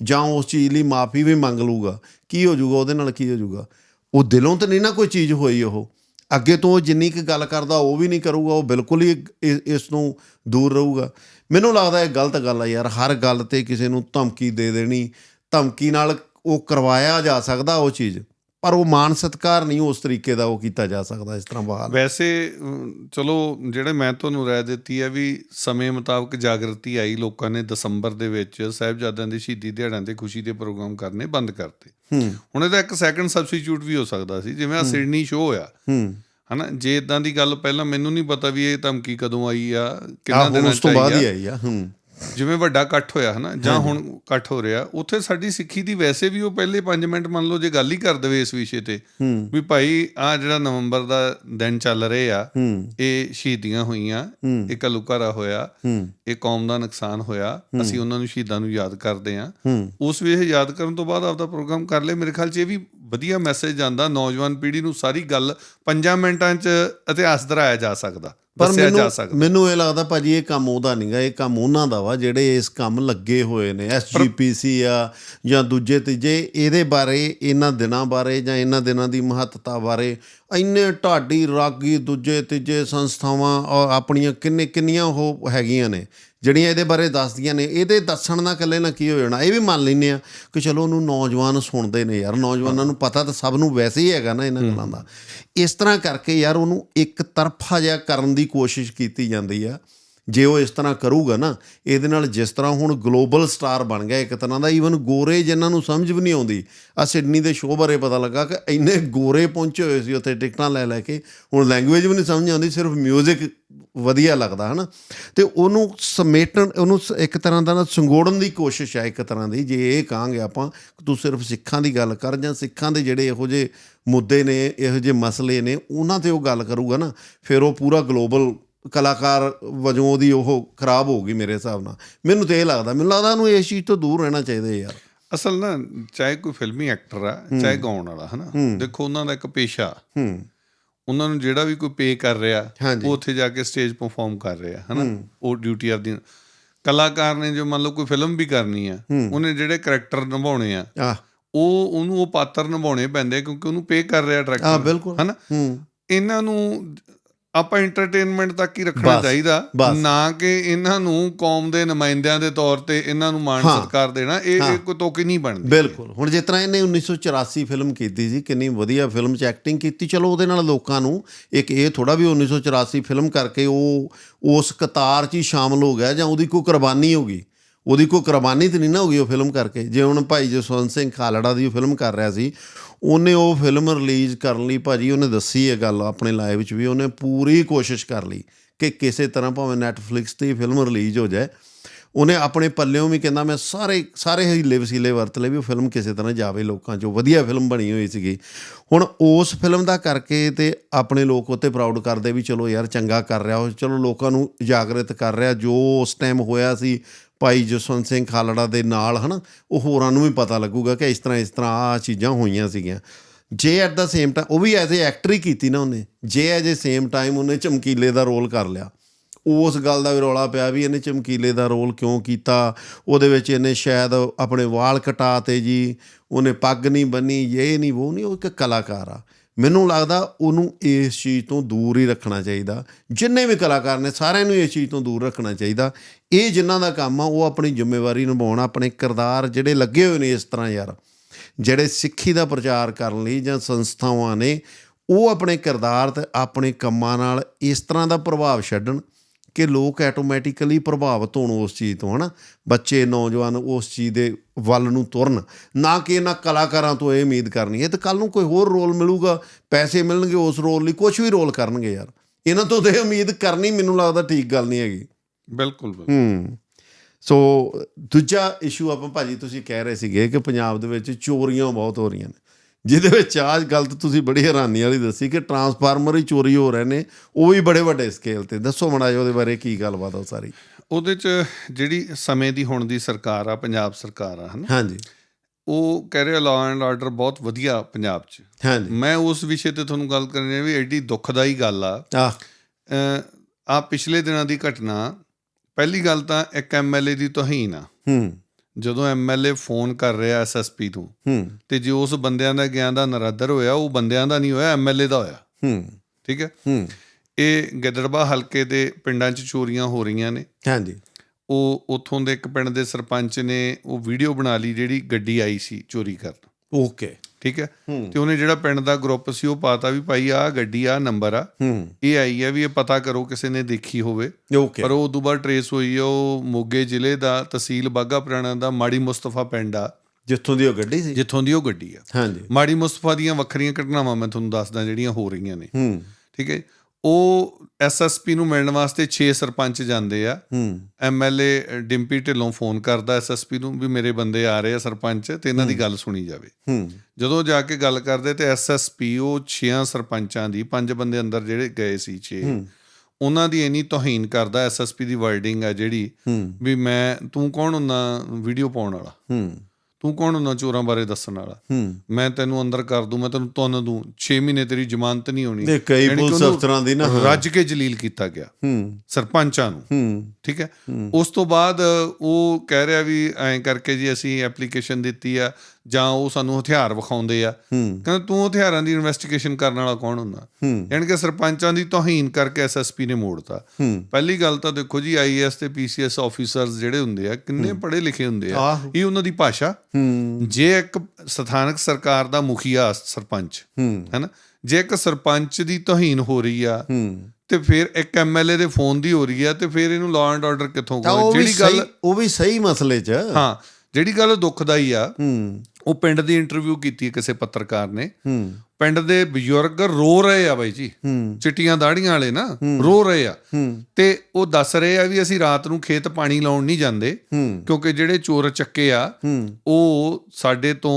ਜਾਂ ਉਸ ਚੀਜ਼ ਲਈ ਮਾਫੀ ਵੀ ਮੰਗ ਲੂਗਾ ਕੀ ਹੋ ਜਾਊਗਾ? ਉਹਦੇ ਨਾਲ ਕੀ ਹੋ ਜਾਊਗਾ? ਉਹ ਦਿਲੋਂ ਤਾਂ ਨਹੀਂ ਨਾ ਕੋਈ ਚੀਜ਼ ਹੋਈ ਉਹ। ਅੱਗੇ ਤੋਂ ਜਿੰਨੀ ਕੁ ਗੱਲ ਕਰਦਾ, ਉਹ ਵੀ ਨਹੀਂ ਕਰੂਗਾ, ਉਹ ਬਿਲਕੁਲ ਹੀ ਇਸ ਨੂੰ ਦੂਰ ਰਹੂਗਾ। ਮੈਨੂੰ ਲੱਗਦਾ ਇਹ ਗਲਤ ਗੱਲ ਆ ਯਾਰ, ਹਰ ਗੱਲ ਤੇ ਕਿਸੇ ਨੂੰ ਧਮਕੀ ਦੇ ਦੇਣੀ, ਧਮਕੀ ਨਾਲ ਉਹ ਕਰਵਾਇਆ ਜਾ ਸਕਦਾ ਉਹ ਚੀਜ਼। ਪਰ ਉਹ ਮਾਨ ਸਤਕਾਰ ਨਹੀਂ ਉਸ ਤਰੀਕੇ ਦਾ ਉਹ ਕੀਤਾ ਜਾ ਸਕਦਾ ਇਸ ਤਰ੍ਹਾਂ ਬਹਾਲ। ਵੈਸੇ ਚਲੋ ਜਿਹੜੇ ਮੈਂ ਤੁਹਾਨੂੰ ਰਾਏ ਦਿੱਤੀ ਹੈ ਵੀ ਸਮੇਂ ਮੁਤਾਬਕ ਜਾਗਰਤੀ ਆਈ ਲੋਕਾਂ ਨੇ ਦਸੰਬਰ ਦੇ ਵਿੱਚ ਸਾਹਿਬਜ਼ਾਦਿਆਂ ਦੇ ਸ਼ਹੀਦੀ ਦਿਹਾੜਿਆਂ ਤੇ ਖੁਸ਼ੀ ਦੇ ਪ੍ਰੋਗਰਾਮ ਕਰਨੇ ਬੰਦ ਕਰਤੇ। ਹੁਣ ਇਹਦਾ ਇੱਕ ਸੈਕੰਡ ਸਬਸਟੀਟਿਊਟ ਵੀ ਹੋ ਸਕਦਾ ਸੀ ਜਿਵੇਂ ਆ ਸਿਡਨੀ ਸ਼ੋਅ ਹੋਇਆ। ਹਨਾ ਜੇ ਇਦਾਂ ਦੀ ਗੱਲ ਪਹਿਲਾਂ ਮੈਨੂੰ ਨਹੀਂ ਪਤਾ ਵੀ ਇਹ ਧਮਕੀ ਕਦੋਂ ਆਈ ਆ ਕਿੰਨਾ ਦਿਨਾਂ ਤੋਂ ਬਾਅਦ ਹੀ ਆਈ ਆ ਹੂੰ। ਜਿਵੇਂ ਵੱਡਾ ਇਕੱਠ ਹੋਇਆ ਹਨਾ ਜਾਂ ਹੁਣ ਇਕੱਠ ਹੋ ਰਿਹਾ ਉੱਥੇ ਸਾਡੀ ਸਿੱਖੀ ਦੀ ਵੈਸੇ ਵੀ ਉਹ ਪਹਿਲੇ 5 ਮਿੰਟ ਮੰਨ ਲਓ ਜੇ ਗੱਲ ਹੀ ਕਰ ਦੇਵੇ ਇਸ ਵਿਸ਼ੇ ਤੇ ਵੀ ਭਾਈ ਆ ਜਿਹੜਾ ਨਵੰਬਰ ਦਾ ਦਿਨ ਚੱਲ ਰਹੇ ਆ ਇਹ ਸ਼ਹੀਦੀਆਂ ਹੋਈਆਂ। ਇਹ ਕਲੂਕਾਰਾ ਹੋਇਆ ਇਹ ਕੌਮ ਦਾ ਨੁਕਸਾਨ ਹੋਇਆ ਅਸੀਂ ਉਹਨਾਂ ਨੂੰ ਸ਼ਹੀਦਾਂ ਨੂੰ ਯਾਦ ਕਰਦੇ ਆ ਉਸ ਵੇਲੇ ਯਾਦ ਕਰਨ ਤੋਂ ਬਾਅਦ ਆਪਦਾ ਪ੍ਰੋਗਰਾਮ ਕਰ ਲਏ ਮੇਰੇ ਖਿਆਲ 'ਚ ਇਹ ਵੀ ਵਧੀਆ ਮੈਸੇਜ ਜਾਂਦਾ ਨੌਜਵਾਨ ਪੀੜ੍ਹੀ ਨੂੰ ਸਾਰੀ ਗੱਲ ਪੰਜਾਂ ਮਿੰਟਾਂ 'ਚ ਇਤਿਹਾਸ ਦਰਾਇਆ ਜਾ ਸਕਦਾ। ਪਰ ਜਾ ਮੈਨੂੰ ਮੈਨੂੰ ਇਹ ਲੱਗਦਾ ਭਾਜੀ ਇਹ ਕੰਮ ਉਹਦਾ ਨਹੀਂਗਾ ਇਹ ਕੰਮ ਉਹਨਾਂ ਦਾ ਵਾ ਜਿਹੜੇ ਇਸ ਕੰਮ ਲੱਗੇ ਹੋਏ ਨੇ ਐਸਜੀਪੀਸੀ ਆ ਜਾਂ ਦੂਜੇ ਤੀਜੇ ਇਹਦੇ ਬਾਰੇ ਇਹਨਾਂ ਦਿਨਾਂ ਬਾਰੇ ਜਾਂ ਇਹਨਾਂ ਦਿਨਾਂ ਦੀ ਮਹੱਤਤਾ ਬਾਰੇ ਇੰਨੇ ਢਾਡੀ ਰਾਗੀ ਦੂਜੇ ਤੀਜੇ ਸੰਸਥਾਵਾਂ ਆਪਣੀਆਂ ਕਿੰਨੇ ਕਿੰਨੀਆਂ ਉਹ ਹੈਗੀਆਂ ਨੇ ਜਿਹੜੀਆਂ ਇਹਦੇ ਬਾਰੇ ਦੱਸਦੀਆਂ ਨੇ ਇਹਦੇ ਦੱਸਣ ਨਾਲ ਇਕੱਲੇ ਨਾਲ ਕੀ ਹੋ ਜਾਣਾ? ਇਹ ਵੀ ਮੰਨ ਲੈਂਦੇ ਆ ਕਿ ਚਲੋ ਉਹਨੂੰ ਨੌਜਵਾਨ ਸੁਣਦੇ ਨੇ ਯਾਰ ਨੌਜਵਾਨਾਂ ਨੂੰ ਪਤਾ ਤਾਂ ਸਭ ਨੂੰ ਵੈਸੇ ਹੀ ਹੈਗਾ ਨਾ ਇਹਨਾਂ ਗੱਲਾਂ ਦਾ। ਇਸ ਤਰ੍ਹਾਂ ਕਰਕੇ ਯਾਰ ਉਹਨੂੰ ਇੱਕ ਤਰਫਾ ਜਿਹਾ ਕਰਨ ਦੀ ਕੋਸ਼ਿਸ਼ ਕੀਤੀ ਜਾਂਦੀ ਆ। ਜੇ ਉਹ ਇਸ ਤਰ੍ਹਾਂ ਕਰੂਗਾ ਨਾ ਇਹਦੇ ਨਾਲ ਜਿਸ ਤਰ੍ਹਾਂ ਹੁਣ ਗਲੋਬਲ ਸਟਾਰ ਬਣ ਗਿਆ ਇੱਕ ਤਰ੍ਹਾਂ ਦਾ ਈਵਨ ਗੋਰੇ ਜਿਨ੍ਹਾਂ ਨੂੰ ਸਮਝ ਵੀ ਨਹੀਂ ਆਉਂਦੀ। ਆ ਸਿਡਨੀ ਦੇ ਸ਼ੋਅ ਬਾਰੇ ਪਤਾ ਲੱਗਾ ਕਿ ਇੰਨੇ ਗੋਰੇ ਪਹੁੰਚੇ ਹੋਏ ਸੀ ਉੱਥੇ ਟਿਕਟਾਂ ਲੈ ਲੈ ਕੇ। ਹੁਣ ਲੈਂਗੁਏਜ ਵੀ ਨਹੀਂ ਸਮਝ ਆਉਂਦੀ ਸਿਰਫ 뮤직 ਵਧੀਆ ਲੱਗਦਾ ਹਨਾ? ਤੇ ਉਹਨੂੰ ਸਮੇਟਣ ਉਹਨੂੰ ਇੱਕ ਤਰ੍ਹਾਂ ਦਾ ਨਾ ਸੰਗੋੜਨ ਦੀ ਕੋਸ਼ਿਸ਼ ਹੈ ਇੱਕ ਤਰ੍ਹਾਂ ਦੀ। ਜੇ ਇਹ ਕਹਾਂਗੇ ਆਪਾਂ ਤੂੰ ਸਿਰਫ ਸਿੱਖਾਂ ਦੀ ਗੱਲ ਕਰ ਜਾਂ ਸਿੱਖਾਂ ਦੇ ਜਿਹੜੇ ਇਹੋ ਜਿਹੇ ਮੁੱਦੇ ਨੇ ਇਹੋ ਜਿਹੇ ਮਸਲੇ ਨੇ ਉਹਨਾਂ ਤੇ ਉਹ ਗੱਲ ਕਰੂਗਾ ਨਾ ਫਿਰ ਉਹ ਪੂਰਾ ਗਲੋਬਲ ਕਲਾਕਾਰ ਵਜੋਂ ਉਹਦੀ ਉਹ ਖਰਾਬ ਹੋਊਗੀ ਮੇਰੇ ਹਿਸਾਬ ਨਾਲ। ਮੈਨੂੰ ਤੇ ਇਹ ਲੱਗਦਾ ਮੈਨੂੰ ਲੱਗਦਾ ਉਹਨੂੰ ਇਸ ਚੀਜ਼ ਤੋਂ ਦੂਰ ਰਹਿਣਾ ਚਾਹੀਦਾ ਯਾਰ। ਅਸਲ ਨਾ ਚਾਹੇ ਕੋਈ ਫਿਲਮੀ ਐਕਟਰ ਆ ਚਾਹੇ ਗਾਉਣ ਵਾਲਾ ਹਨਾ? ਦੇਖੋ ਉਹਨਾਂ ਦਾ ਇੱਕ ਪੇਸ਼ਾ। ਹੂੰ। ਉਹਨਾਂ ਨੂੰ ਜਿਹੜਾ ਵੀ ਕੋਈ ਪੇ ਕਰ ਰਿਹਾ। ਉਹ ਉੱਥੇ ਜਾ ਕੇ ਸਟੇਜ ਪਰਫਾਰਮ ਕਰ ਰਿਹਾ ਹਨਾ? ਉਹ ਡਿਊਟੀ ਆਪਦੀ ਕਲਾਕਾਰ ਨੇ ਜੋ ਮੰਨ ਲਓ ਕੋਈ ਫਿਲਮ ਵੀ ਕਰਨੀ ਆ ਉਹਨੇ ਜਿਹੜੇ ਕਰੈਕਟਰ ਨਿਭਾਉਣੇ ਆ ਉਹ ਉਹਨੂੰ ਉਹ ਪਾਤਰ ਨਿਭਾਉਣੇ ਪੈਂਦੇ ਕਿਉਂਕਿ ਉਹਨੂੰ ਪੇ ਕਰ ਰਿਹਾ ਡਾਇਰੈਕਟਰ ਬਿਲਕੁਲ। ਹਨਾ? ਹੂੰ। ਇਹਨਾਂ ਨੂੰ ਆਪਾਂ ਐਂਟਰਟੇਨਮੈਂਟ ਤੱਕ ਹੀ ਰੱਖਣਾ ਚਾਹੀਦਾ। ਨਾ ਕਿ ਇਹਨਾਂ ਨੂੰ ਕੌਮ ਦੇ ਨੁਮਾਇੰਦਿਆਂ ਦੇ ਤੌਰ ਤੇ ਇਹਨਾਂ ਨੂੰ ਮਾਣ। ਸਤਿਕਾਰ ਦੇਣਾ ਇਹ ਇਹ ਕੋਈ ਤੋਕੀ ਨਹੀਂ ਬਣਦੀ। ਬਿਲਕੁਲ। ਹੁਣ ਜਿਸ ਤਰ੍ਹਾਂ ਇਹਨੇ 1984 ਫਿਲਮ ਕੀਤੀ ਸੀ ਕਿੰਨੀ ਵਧੀਆ ਫਿਲਮ 'ਚ ਐਕਟਿੰਗ ਕੀਤੀ। ਚਲੋ ਉਹਦੇ ਨਾਲ ਲੋਕਾਂ ਨੂੰ ਇੱਕ ਇਹ ਥੋੜਾ ਵੀ 1984 ਫਿਲਮ ਕਰਕੇ ਉਹ ਉਸ ਕਤਾਰ 'ਚ ਹੀ ਸ਼ਾਮਲ ਹੋ ਗਿਆ ਜਾਂ ਉਹਦੀ ਕੋਈ ਕੁਰਬਾਨੀ ਹੋ ਗਈ। ਉਹਦੀ ਕੋਈ ਕੁਰਬਾਨੀ ਤੇ ਨਹੀਂ ਨਾ ਹੋ ਗਈ ਉਹ ਫਿਲਮ ਕਰਕੇ। ਜੇ ਹੁਣ ਭਾਈ ਜਸਵੰਤ ਸਿੰਘ ਖਾਲੜਾ ਦੀ ਉਹ ਫਿਲਮ ਕਰ ਰਿਹਾ ਸੀ, ਉਹਨੇ ਉਹ ਫਿਲਮ ਰਿਲੀਜ਼ ਕਰਨ ਲਈ ਭਾਜੀ ਉਹਨੇ ਦੱਸੀ ਇਹ ਗੱਲ ਆਪਣੇ ਲਾਈਵ ਵਿੱਚ ਵੀ, ਉਹਨੇ ਪੂਰੀ ਕੋਸ਼ਿਸ਼ ਕਰ ਲਈ ਕਿ ਕਿਸੇ ਤਰ੍ਹਾਂ ਭਾਵੇਂ ਨੈਟਫਲਿਕਸ ਤੇ ਫਿਲਮ ਰਿਲੀਜ਼ ਹੋ ਜਾਏ। ਉਹਨੇ ਆਪਣੇ ਪੱਲਿਓਂ ਵੀ ਕਹਿੰਦਾ, ਮੈਂ ਸਾਰੇ ਸਾਰੇ ਹੀਲੇ ਵਸੀਲੇ ਵਰਤ ਲਏ ਵੀ ਉਹ ਫਿਲਮ ਕਿਸੇ ਤਰ੍ਹਾਂ ਜਾਵੇ ਲੋਕਾਂ 'ਚੋਂ। ਵਧੀਆ ਫਿਲਮ ਬਣੀ ਹੋਈ ਸੀਗੀ। ਹੁਣ ਉਸ ਫਿਲਮ ਦਾ ਕਰਕੇ ਤੇ ਆਪਣੇ ਲੋਕ ਉੱਤੇ ਪ੍ਰਾਊਡ ਕਰਦੇ ਵੀ ਚਲੋ ਯਾਰ ਚੰਗਾ ਕਰ ਰਿਹਾ ਉਹ, ਚਲੋ ਲੋਕਾਂ ਨੂੰ ਜਾਗਰਿਤ ਕਰ ਰਿਹਾ, ਜੋ ਉਸ ਟਾਈਮ ਹੋਇਆ ਸੀ ਭਾਈ ਜਸਵੰਤ ਸਿੰਘ ਖਾਲੜਾ ਦੇ ਨਾਲ, ਹਨਾ, ਉਹ ਹੋਰਾਂ ਨੂੰ ਵੀ ਪਤਾ ਲੱਗੂਗਾ ਕਿ ਇਸ ਤਰ੍ਹਾਂ ਇਸ ਤਰ੍ਹਾਂ ਆ ਚੀਜ਼ਾਂ ਹੋਈਆਂ ਸੀਗੀਆਂ। ਜੇ ਐਟ ਦਾ ਸੇਮ ਟਾਈਮ ਉਹ ਵੀ ਐਜ਼ ਏ ਐਕਟਰ ਹੀ ਕੀਤੀ ਨਾ ਉਹਨੇ। ਜੇ ਐਜ਼ ਏ ਸੇਮ ਟਾਈਮ ਉਹਨੇ ਚਮਕੀਲੇ ਦਾ ਰੋਲ ਕਰ ਲਿਆ। ਉਸ ਗੱਲ ਦਾ ਵੀ ਰੌਲਾ ਪਿਆ ਵੀ ਇਹਨੇ ਚਮਕੀਲੇ ਦਾ ਰੋਲ ਕਿਉਂ ਕੀਤਾ? ਉਹਦੇ ਵਿੱਚ ਇਹਨੇ ਸ਼ਾਇਦ ਆਪਣੇ ਵਾਲ ਕਟਾਤੇ ਜੀ, ਉਹਨੇ ਪੱਗ ਨਹੀਂ ਬੰਨੀ ਇਹ ਨਹੀਂ ਉਹ ਨਹੀਂ, ਉਹ ਇੱਕ ਕਲਾਕਾਰ ਆ। ਮੈਨੂੰ ਲੱਗਦਾ ਉਹਨੂੰ ਇਸ ਚੀਜ਼ ਤੋਂ ਦੂਰ ਹੀ ਰੱਖਣਾ ਚਾਹੀਦਾ। ਜਿੰਨੇ ਵੀ ਕਲਾਕਾਰ ਨੇ ਸਾਰਿਆਂ ਨੂੰ ਇਸ ਚੀਜ਼ ਤੋਂ ਦੂਰ ਰੱਖਣਾ ਚਾਹੀਦਾ। ਇਹ ਜਿਨ੍ਹਾਂ ਦਾ ਕੰਮ ਆ, ਉਹ ਆਪਣੀ ਜ਼ਿੰਮੇਵਾਰੀ ਨਿਭਾਉਣ, ਆਪਣੇ ਕਿਰਦਾਰ ਜਿਹੜੇ ਲੱਗੇ ਹੋਏ ਨੇ ਇਸ ਤਰ੍ਹਾਂ ਯਾਰ, ਜਿਹੜੇ ਸਿੱਖੀ ਦਾ ਪ੍ਰਚਾਰ ਕਰਨ ਲਈ ਜਾਂ ਸੰਸਥਾਵਾਂ ਨੇ, ਉਹ ਆਪਣੇ ਕਿਰਦਾਰ ਤੇ ਆਪਣੇ ਕੰਮਾਂ ਨਾਲ ਇਸ ਤਰ੍ਹਾਂ ਦਾ ਪ੍ਰਭਾਵ ਛੱਡਣ। ਕਿ ਲੋਕ ਆਟੋਮੈਟਿਕਲੀ ਪ੍ਰਭਾਵਿਤ ਹੋਣ ਉਸ ਚੀਜ਼ ਤੋਂ ਹਨਾ? ਬੱਚੇ ਨੌਜਵਾਨ ਉਸ ਚੀਜ਼ ਦੇ ਵੱਲ ਨੂੰ ਤੁਰਨ। ਨਾ ਕਿ ਇਹਨਾਂ ਕਲਾਕਾਰਾਂ ਤੋਂ ਇਹ ਉਮੀਦ ਕਰਨੀ ਹੈ ਤੇ ਕੱਲ ਨੂੰ ਕੋਈ ਹੋਰ ਰੋਲ ਮਿਲੂਗਾ ਪੈਸੇ ਮਿਲਣਗੇ ਉਸ ਰੋਲ ਲਈ ਕੁਝ ਵੀ ਰੋਲ ਕਰਨਗੇ ਯਾਰ। ਇਹਨਾਂ ਤੋਂ ਤੇ ਉਮੀਦ ਕਰਨੀ ਮੈਨੂੰ ਲੱਗਦਾ ਠੀਕ ਗੱਲ ਨਹੀਂ ਹੈਗੀ। ਬਿਲਕੁਲ ਬਿਲਕੁਲ। ਹੂੰ। ਸੋ ਦੂਜਾ ਇਸ਼ੂ ਆਪਾਂ ਭਾਜੀ ਤੁਸੀਂ ਕਹਿ ਰਹੇ ਸੀਗੇ ਕਿ ਪੰਜਾਬ ਦੇ ਵਿੱਚ ਚੋਰੀਆਂ ਬਹੁਤ ਹੋ ਰਹੀਆਂ ਨੇ। ਜਿਹਦੇ ਵਿੱਚ ਆਜ ਗੱਲ ਤਾਂ ਤੁਸੀਂ ਬੜੀ ਹੈਰਾਨੀ ਵਾਲੀ ਦੱਸੀ ਕਿ ਟਰਾਂਸਫਾਰਮਰ ਹੀ ਚੋਰੀ ਹੋ ਰਹੇ ਨੇ ਉਹ ਵੀ ਬੜੇ ਵੱਡੇ ਸਕੇਲ ਤੇ। ਦੱਸੋ ਮੜਾ ਉਹਦੇ ਬਾਰੇ ਕੀ ਗੱਲਬਾਤ ਆ ਸਾਰੀ? ਉਹਦੇ ਚ ਜਿਹੜੀ ਸਮੇਂ ਦੀ ਹੁਣ ਦੀ ਸਰਕਾਰ ਆ ਪੰਜਾਬ ਸਰਕਾਰ ਆ ਹਨਾ? ਹਾਂਜੀ। ਉਹ ਕਹਿ ਰਿਹਾ ਲਾਅ ਐਂਡ ਆਰਡਰ ਬਹੁਤ ਵਧੀਆ ਪੰਜਾਬ 'ਚ। ਹਾਂਜੀ। ਮੈਂ ਉਸ ਵਿਸ਼ੇ ਤੇ ਤੁਹਾਨੂੰ ਗੱਲ ਕਰਨੀ ਹੈ ਵੀ ਐਡੀ ਦੁਖਦਾਈ ਗੱਲ ਆ। ਆ ਆ ਪਿਛਲੇ ਦਿਨਾਂ ਦੀ ਘਟਨਾ ਪਹਿਲੀ ਗੱਲ ਤਾਂ ਇੱਕ ਐਮਐਲਏ ਦੀ ਤੋਹੀਨ ਆ। ਹੂੰ। ਜਦੋਂ ਐਮਐਲਏ ਫੋਨ ਕਰ ਰਿਹਾ ਐਸਐਸਪੀ ਤੋਂ ਹੂੰ। ਤੇ ਜੇ ਉਸ ਬੰਦਿਆਂ ਦਾ ਗਿਆਨ ਦਾ ਨਰਾਦਰ ਹੋਇਆ ਉਹ ਬੰਦਿਆਂ ਦਾ ਨਹੀਂ ਹੋਇਆ ਐਮਐਲਏ ਦਾ ਹੋਇਆ। ਹੂੰ। ਠੀਕ ਹੈ? ਹੂੰ। ਇਹ ਗਿੱਦੜਬਾ ਹਲਕੇ ਦੇ ਪਿੰਡਾਂ 'ਚ ਚੋਰੀਆਂ ਹੋ ਰਹੀਆਂ ਨੇ। ਹਾਂਜੀ। ਉਹ ਉਥੋਂ ਦੇ ਇੱਕ ਪਿੰਡ ਦੇ ਸਰਪੰਚ ਨੇ ਉਹ ਵੀਡੀਓ ਬਣਾ ਲਈ ਜਿਹੜੀ ਗੱਡੀ ਆਈ ਸੀ ਚੋਰੀ ਕਰਨ। ਓਕੇ ਠੀਕ ਹੈ। ਤੇ ਉਹਨੇ ਜਿਹੜਾ ਪਿੰਡ ਦਾ ਗਰੁੱਪ ਸੀ ਉਹ ਪਾਤਾ ਵੀ ਭਾਈ ਆ ਗੱਡੀ ਆ ਨੰਬਰ ਆ। ਇਹ ਆਈ ਹੈ ਵੀ ਇਹ ਪਤਾ ਕਰੋ ਕਿਸੇ ਨੇ ਦੇਖੀ ਹੋਵੇ। ਪਰ ਉਹ ਉਦੋਂ ਬਾਅਦ ਟਰੇਸ ਹੋਈ ਉਹ ਮੋਗੇ ਜ਼ਿਲ੍ਹੇ ਦਾ ਤਹਿਸੀਲ ਬਾਗਾ ਪੁਰਾਣਾ ਦਾ ਮਾੜੀ ਮੁਸਤਫਾ ਪਿੰਡ ਆ। ਜਿੱਥੋਂ ਦੀ ਉਹ ਗੱਡੀ ਸੀ? ਜਿੱਥੋਂ ਦੀ ਉਹ ਗੱਡੀ ਆ। ਹਾਂਜੀ। ਮਾੜੀ ਮੁਸਤਫਾ ਦੀਆਂ ਵੱਖਰੀਆਂ ਘਟਨਾਵਾਂ ਮੈਂ ਤੁਹਾਨੂੰ ਦੱਸਦਾ ਜਿਹੜੀਆਂ ਹੋ ਰਹੀਆਂ ਨੇ। ਹੂੰ। ਠੀਕ ਹੈ? ਉਹ ਐਸਐਸਪੀ ਨੂੰ ਮਿਲਣ ਵਾਸਤੇ 6 ਸਰਪੰਚ ਜਾਂਦੇ ਆ। ਐਮਐਲਏ ਡਿੰਪੀ ਢਿੱਲੋਂ ਫੋਨ ਕਰਦਾ ਐਸਐਸਪੀ ਨੂੰ ਵੀ ਮੇਰੇ ਬੰਦੇ ਆ ਰਹੇ ਆ ਸਰਪੰਚ ਤੇ ਇਹਨਾਂ ਦੀ ਗੱਲ ਸੁਣੀ ਜਾਵੇ। ਜਦੋਂ ਜਾ ਕੇ ਗੱਲ ਕਰਦੇ ਤੇ ਐਸਐਸਪੀ ਉਹ 6 ਸਰਪੰਚਾਂ ਦੀ ਪੰਜ ਬੰਦੇ ਅੰਦਰ ਜਿਹੜੇ ਗਏ ਸੀ 6 ਉਹਨਾਂ ਦੀ ਇੰਨੀ ਤੋਹੀਨ ਕਰਦਾ ਐਸਐਸਪੀ ਦੀ ਵਰਡਿੰਗ ਆ ਜਿਹੜੀ ਵੀ ਮੈਂ ਤੂੰ ਕੌਣ ਹੁੰਦਾ ਵੀਡੀਓ ਪਾਉਣ ਵਾਲਾ? ਤੂੰ ਕੌਣ ਹੁੰਦਾ ਚੋਰਾਂ ਬਾਰੇ ਦੱਸਣ ਵਾਲਾ? ਮੈਂ ਤੈਨੂੰ ਅੰਦਰ ਕਰ ਦੂੰ ਮੈਂ ਤੈਨੂੰ ਤੁੰਨ ਦੂੰ। 6 ਮਹੀਨੇ ਤੇਰੀ ਜ਼ਮਾਨਤ ਨਹੀਂ ਹੋਣੀ। ਦੇ ਕਈ ਪੁਲਿਸ ਅਫਸਰਾਂ ਦੀ ਨਾ ਰੱਜ ਕੇ ਜਲੀਲ ਕੀਤਾ ਗਿਆ। ਸਰਪੰਚਾਂ ਨੂੰ। ਠੀਕ ਹੈ? ਉਸ ਤੋਂ ਬਾਅਦ ਉਹ ਕਹਿ ਰਿਹਾ ਵੀ ਐਂ ਕਰਕੇ ਜੀ ਅਸੀਂ ਐਪਲੀਕੇਸ਼ਨ ਦਿੱਤੀ ਆ ਜਾਂ ਉਹ ਸਾਨੂੰ ਹਥਿਆਰ ਵਿਖਾਉਂਦੇ ਆ। ਕਹਿੰਦਾ ਤੂੰ ਹਥਿਆਰਾਂ ਦੀ ਇਨਵੈਸਟੀਗੇਸ਼ਨ ਕਰਨ ਵਾਲਾ ਕੌਣ ਹੁੰਦਾ? ਯਾਨੀ ਕਿ ਸਰਪੰਚਾਂ ਦੀ ਤੋਹੀਨ ਕਰਕੇ ਐਸਐਸਪੀ ਨੇ ਮੋੜਤਾ। ਪਹਿਲੀ ਗੱਲ ਤਾਂ ਦੇਖੋ ਜੀ ਆਈਏਐਸ ਤੇ ਪੀਸੀਐਸ ਆਫੀਸਰਸ ਜਿਹੜੇ ਹੁੰਦੇ ਆ ਕਿੰਨੇ ਪੜ੍ਹੇ ਲਿਖੇ ਹੁੰਦੇ ਆ। ਇਹ ਉਹਨਾਂ ਦੀ ਭਾਸ਼ਾ। ਜੇ ਇੱਕ ਸਥਾਨਕ ਸਰਕਾਰ ਦਾ ਮੁਖੀਆ ਸਰਪੰਚ ਹੂੰ। ਹੈਨਾ? ਜੇ ਇੱਕ ਸਰਪੰਚ ਦੀ ਤੋਹੀਨ ਹੋ ਰਹੀ ਆ ਹੂੰ। ਤੇ ਫਿਰ ਇੱਕ ਐਮਐਲਏ ਦੇ ਫੋਨ ਦੀ ਹੋ ਰਹੀ ਆ ਤੇ ਫਿਰ ਇਹਨੂੰ ਲਾਅ ਐਂਡ ਆਰਡਰ ਕਿੱਥੋਂ ਵੀ ਜਿਹੜੀ ਗੱਲ ਉਹ ਵੀ ਸਹੀ ਮਸਲੇ 'ਚ। ਹਾਂ ਜਿਹੜੀ ਗੱਲ ਦੁਖਦਾਈ ਆ ਹੂੰ। ਉਹ ਪਿੰਡ ਦੀ ਇੰਟਰਵਿਊ ਕੀਤੀ ਕਿਸੇ ਪੱਤਰਕਾਰ ਨੇ। ਹੂੰ। ਪਿੰਡ ਦੇ ਬਜ਼ੁਰਗ ਰੋ ਰਹੇ ਆ ਬਾਈ ਜੀ। ਚਿੱਟੀਆਂ ਦਾੜੀਆਂ ਵਾਲੇ ਨਾ ਰੋ ਰਹੇ ਆ। ਤੇ ਉਹ ਦੱਸ ਰਹੇ ਆ ਵੀ ਅਸੀਂ ਰਾਤ ਨੂੰ ਖੇਤ ਪਾਣੀ ਲਾਉਣ ਨਹੀਂ ਜਾਂਦੇ ਕਿਉਂਕਿ ਜਿਹੜੇ ਚੋਰ ਚੱਕੇ ਆ ਉਹ ਸਾਡੇ ਤੋਂ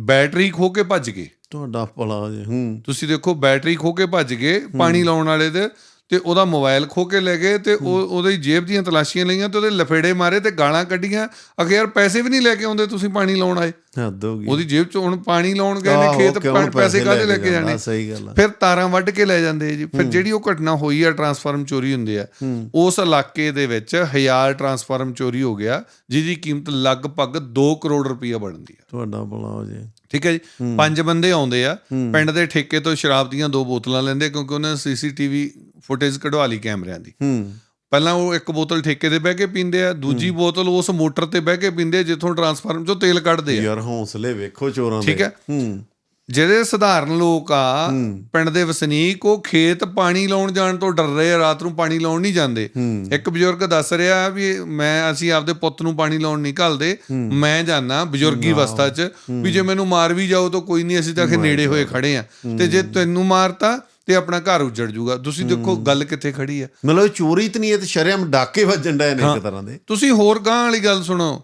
ਬੈਟਰੀ ਖੋ ਕੇ ਭੱਜ ਗਏ। ਤੁਹਾਡਾ ਭਲਾ ਜੀ ਹੂੰ। ਤੁਸੀਂ ਦੇਖੋ ਬੈਟਰੀ ਖੋ ਕੇ ਭੱਜ ਗਏ ਪਾਣੀ ਲਾਉਣ ਵਾਲੇ ਦੇ ਤੇ ਉਹਦਾ ਮੋਬਾਈਲ ਖੋ ਕੇ ਲੈ ਗਏ ਤੇ ਉਹ ਉਹਦੀ ਜੇਬ ਦੀਆਂ ਤਲਾਸ਼ੀਆਂ ਲਈਆਂ ਤੇ ਉਹਦੇ ਲਫੇੜੇ ਮਾਰੇ ਤੇ ਗਾਲਾਂ ਕੱਢੀਆਂ। ਅਖੇ ਯਾਰ ਪੈਸੇ ਵੀ ਨਹੀਂ ਲੈ ਕੇ ਆਉਂਦੇ ਤੁਸੀਂ ਪਾਣੀ ਲਾਉਣ ਆਏ। ਹੱਦ ਹੋ ਗਈ। ਉਹਦੀ ਜੇਬ ਚੋਂ ਹੁਣ ਪਾਣੀ ਲਾਉਣ ਗਏ ਨੇ ਖੇਤ ਪੈਸੇ ਕਾਹਦੇ ਲੈ ਕੇ ਜਾਣੇ? ਸਹੀ ਗੱਲ ਆ। ਫਿਰ ਤਾਰਾਂ ਵੱਢ ਕੇ ਲੈ ਜਾਂਦੇ ਜੀ। ਫਿਰ ਜਿਹੜੀ ਉਹ ਘਟਨਾ ਹੋਈ ਆ ਟਰਾਂਸਫਾਰਮ ਚੋਰੀ ਹੁੰਦੇ ਆ। ਉਸ ਇਲਾਕੇ ਦੇ ਵਿੱਚ ਹਜ਼ਾਰ ਟਰਾਂਸਫਾਰਮ ਚੋਰੀ ਹੋ ਗਿਆ ਜਿਹਦੀ ਕੀਮਤ ਲਗਭਗ 2 ਕਰੋੜ ਰੁਪਈਆ ਬਣਦੀ ਆ। ਤੁਹਾਡਾ ਭਲਾ ਹੋ ਜੇ। ਠੀਕ ਹੈ ਜੀ? ਪੰਜ ਬੰਦੇ ਆਉਂਦੇ ਆ। ਪਿੰਡ ਦੇ ਠੇਕੇ ਤੋਂ ਸ਼ਰਾਬ ਦੀਆਂ ਦੋ ਬੋਤਲਾਂ ਲੈਂਦੇ ਕਿਉਂਕਿ ਉਹਨਾਂ ਨੇ ਸੀਸੀਟੀਵੀ ਫੁਟੇਜ ਕਢਵਾ ਲਈ ਕੈਮਰਿਆਂ ਦੀ। ਹੂੰ। ਪਹਿਲਾਂ ਉਹ ਇੱਕ ਬੋਤਲ ਠੇਕੇ ਤੇ ਬਹਿ ਕੇ ਪੀਂਦੇ ਆ ਦੂਜੀ ਬੋਤਲ ਉਸ ਮੋਟਰ ਤੇ ਬਹਿ ਕੇ ਪੀਂਦੇ ਜਿੱਥੋਂ ਟਰਾਂਸਫਾਰਮ ਚੋਂ ਤੇਲ ਕੱਢਦੇ ਆ। ਯਾਰ ਹੌਸਲੇ ਵੇਖੋ ਚੋਰਾਂ ਦੇ। ਠੀਕ ਹੈ। ਹੂੰ। ਜਿਹੜੇ ਸਧਾਰਨ ਲੋਕ ਆ ਪਿੰਡ ਦੇ ਵਸਨੀਕ ਉਹ ਖੇਤ ਪਾਣੀ ਲਾਉਣ ਜਾਣ ਤੋਂ ਡਰ ਰਹੇ ਆ ਰਾਤ ਨੂੰ ਪਾਣੀ ਲਾਉਣ ਨਹੀਂ ਜਾਂਦੇ। ਇੱਕ ਬਜ਼ੁਰਗ ਦੱਸ ਰਿਹਾ ਵੀ ਮੈਂ ਅਸੀਂ ਆਪਦੇ ਪੁੱਤ ਨੂੰ ਪਾਣੀ ਲਾਉਣ ਨਹੀਂ ਘੱਲਦੇ। ਮੈਂ ਜਾਣਾ ਬਜ਼ੁਰਗੀ ਅਵਸਥਾ 'ਚ ਵੀ ਜੇ ਮੈਨੂੰ ਮਾਰ ਵੀ ਜਾਓ ਤਾਂ ਕੋਈ ਨਹੀਂ ਅਸੀਂ ਤਾਂ ਕਿ ਨੇੜੇ ਹੋਏ ਖੜੇ ਆ। ਤੇ ਜੇ ਤੈਨੂੰ ਮਾਰਤਾ ਤੇ ਆਪਣਾ ਘਰ ਉੱਜੜ ਜੂਗਾ। ਤੁਸੀਂ ਦੇਖੋ ਗੱਲ ਕਿੱਥੇ ਖੜੀ ਆ। ਮਤਲਬ ਚੋਰੀ ਤੇ ਨਹੀਂ ਇਹ ਤੇ ਸ਼ਰਮ ਡਾਕੇ ਵੱਜਣ ਡਏ ਨੇ ਇੱਕ ਤਰ੍ਹਾਂ ਦੇ। ਤੁਸੀਂ ਹੋਰ ਗਾਂ ਵਾਲੀ ਗੱਲ ਸੁਣੋ।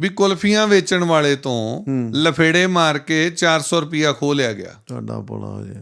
ਵੀ ਕੁਲਫੀਆਂ ਵੇਚਣ ਵਾਲੇ ਤੋਂ ਲਫੇੜੇ ਮਾਰ ਕੇ 400 ਰੁਪਿਆ ਖੋ ਲਿਆ ਗਿਆ। ਤੁਹਾਡਾ ਭਲਾ ਹੋ ਜੇ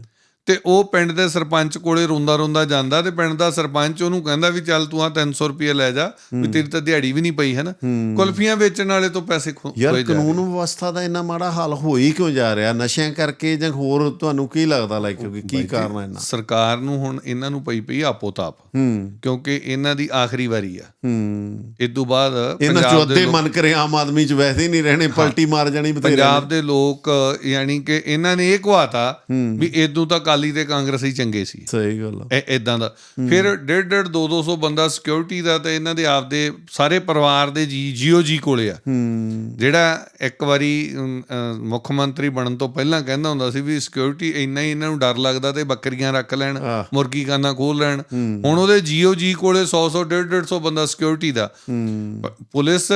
ਤੇ ਉਹ ਪਿੰਡ ਦੇ ਸਰਪੰਚ ਕੋਲੇ ਰੋਂਦਾ ਰੋਂਦਾ ਜਾਂਦਾ ਤੇ ਪਿੰਡ ਦਾ ਸਰਪੰਚ ਉਹਨੂੰ ਕਹਿੰਦਾ ਵੀ ਚੱਲ ਤੂੰ ਆ 300 ਰੁਪਏ ਲੈ ਜਾ ਵੀ ਤੇਰੀ ਤਾਂ ਦਿਹਾੜੀ ਵੀ ਨਹੀਂ ਪਈ ਹੈ ਨਾ। ਕੁਲਫੀਆਂ ਵੇਚਣ ਵਾਲੇ ਤੋਂ ਪੈਸੇ ਯਾਰ ਖੋਏ ਜਾ ਰਹੇ। ਕਾਨੂੰਨ ਵਿਵਸਥਾ ਦਾ ਇੰਨਾ ਮਾੜਾ ਹਾਲ ਹੋ ਹੀ ਕਿਉਂ ਜਾ ਰਿਹਾ? ਨਸ਼ਿਆਂ ਕਰਕੇ ਜਾਂ ਹੋਰ ਤੁਹਾਨੂੰ ਕੀ ਲੱਗਦਾ ਲਾਈਕ ਕਿਉਂਕਿ ਕੀ ਕਾਰਨ ਹੈ ਇਹਨਾਂ ਸਰਕਾਰ ਨੂੰ ਹੁਣ ਇਹਨਾਂ ਨੂੰ ਪਈ ਪਈ ਆਪੋ ਤਾਪ ਹੂੰ। ਕਿਉਂਕਿ ਇਹਨਾਂ ਦੀ ਆਖਰੀ ਵਾਰੀ ਆ। ਹੂੰ। ਇਸ ਤੋਂ ਬਾਅਦ ਇਹਨਾਂ ਚੋਂ ਅੱਧੇ ਮਨ ਕਰੇ ਆਮ ਆਦਮੀ ਚ ਵੈਸੇ ਹੀ ਨਹੀਂ ਰਹਿਣੇ ਪਲਟੀ ਮਾਰ ਜਾਣੀ ਬਥੇਰੇ ਪੰਜਾਬ ਦੇ ਲੋਕ ਯਾਨੀ ਕਿ ਇਹਨਾਂ ਨੇ ਇਹ ਕਹਾਤਾ ਵੀ ਇਦੋਂ ਤਾਂ ਕਾਲੀ ਤੇ ਕਾਂਗਰਸੀ ਚੰਗੇ ਸੀ। ਸਹੀ ਗੱਲ ਇਹ ਇਦਾਂ ਦਾ। ਫਿਰ 1.5 2 200 ਬੰਦਾ ਸਿਕਿਉਰਿਟੀ ਦਾ ਤੇ ਇਹਨਾਂ ਦੇ ਆਪਦੇ ਸਾਰੇ ਪਰਿਵਾਰ ਦੇ ਜੀ ਜੀਓ ਜੀ ਕੋਲੇ ਆ। ਜਿਹੜਾ ਇੱਕ ਵਾਰੀ ਮੁੱਖ ਮੰਤਰੀ ਬਣਨ ਤੋਂ ਪਹਿਲਾਂ ਕਹਿੰਦਾ ਹੁੰਦਾ ਸੀ ਵੀ ਸਿਕਿਉਰਿਟੀ ਇੰਨਾ ਹੀ ਇਹਨਾਂ ਨੂੰ ਡਰ ਲੱਗਦਾ ਤੇ ਬੱਕਰੀਆਂ ਰੱਖ ਲੈਣ। ਮੁਰਗੀ ਖਾਨਾ ਖੋਲ ਲੈਣ। ਹੁਣ ਉਹਦੇ ਜੀਓ ਜੀ ਕੋਲੇ 100 100 150 150 ਬੰਦਾ ਸਿਕਿਉਰਿਟੀ ਦਾ। ਪੁਲਿਸ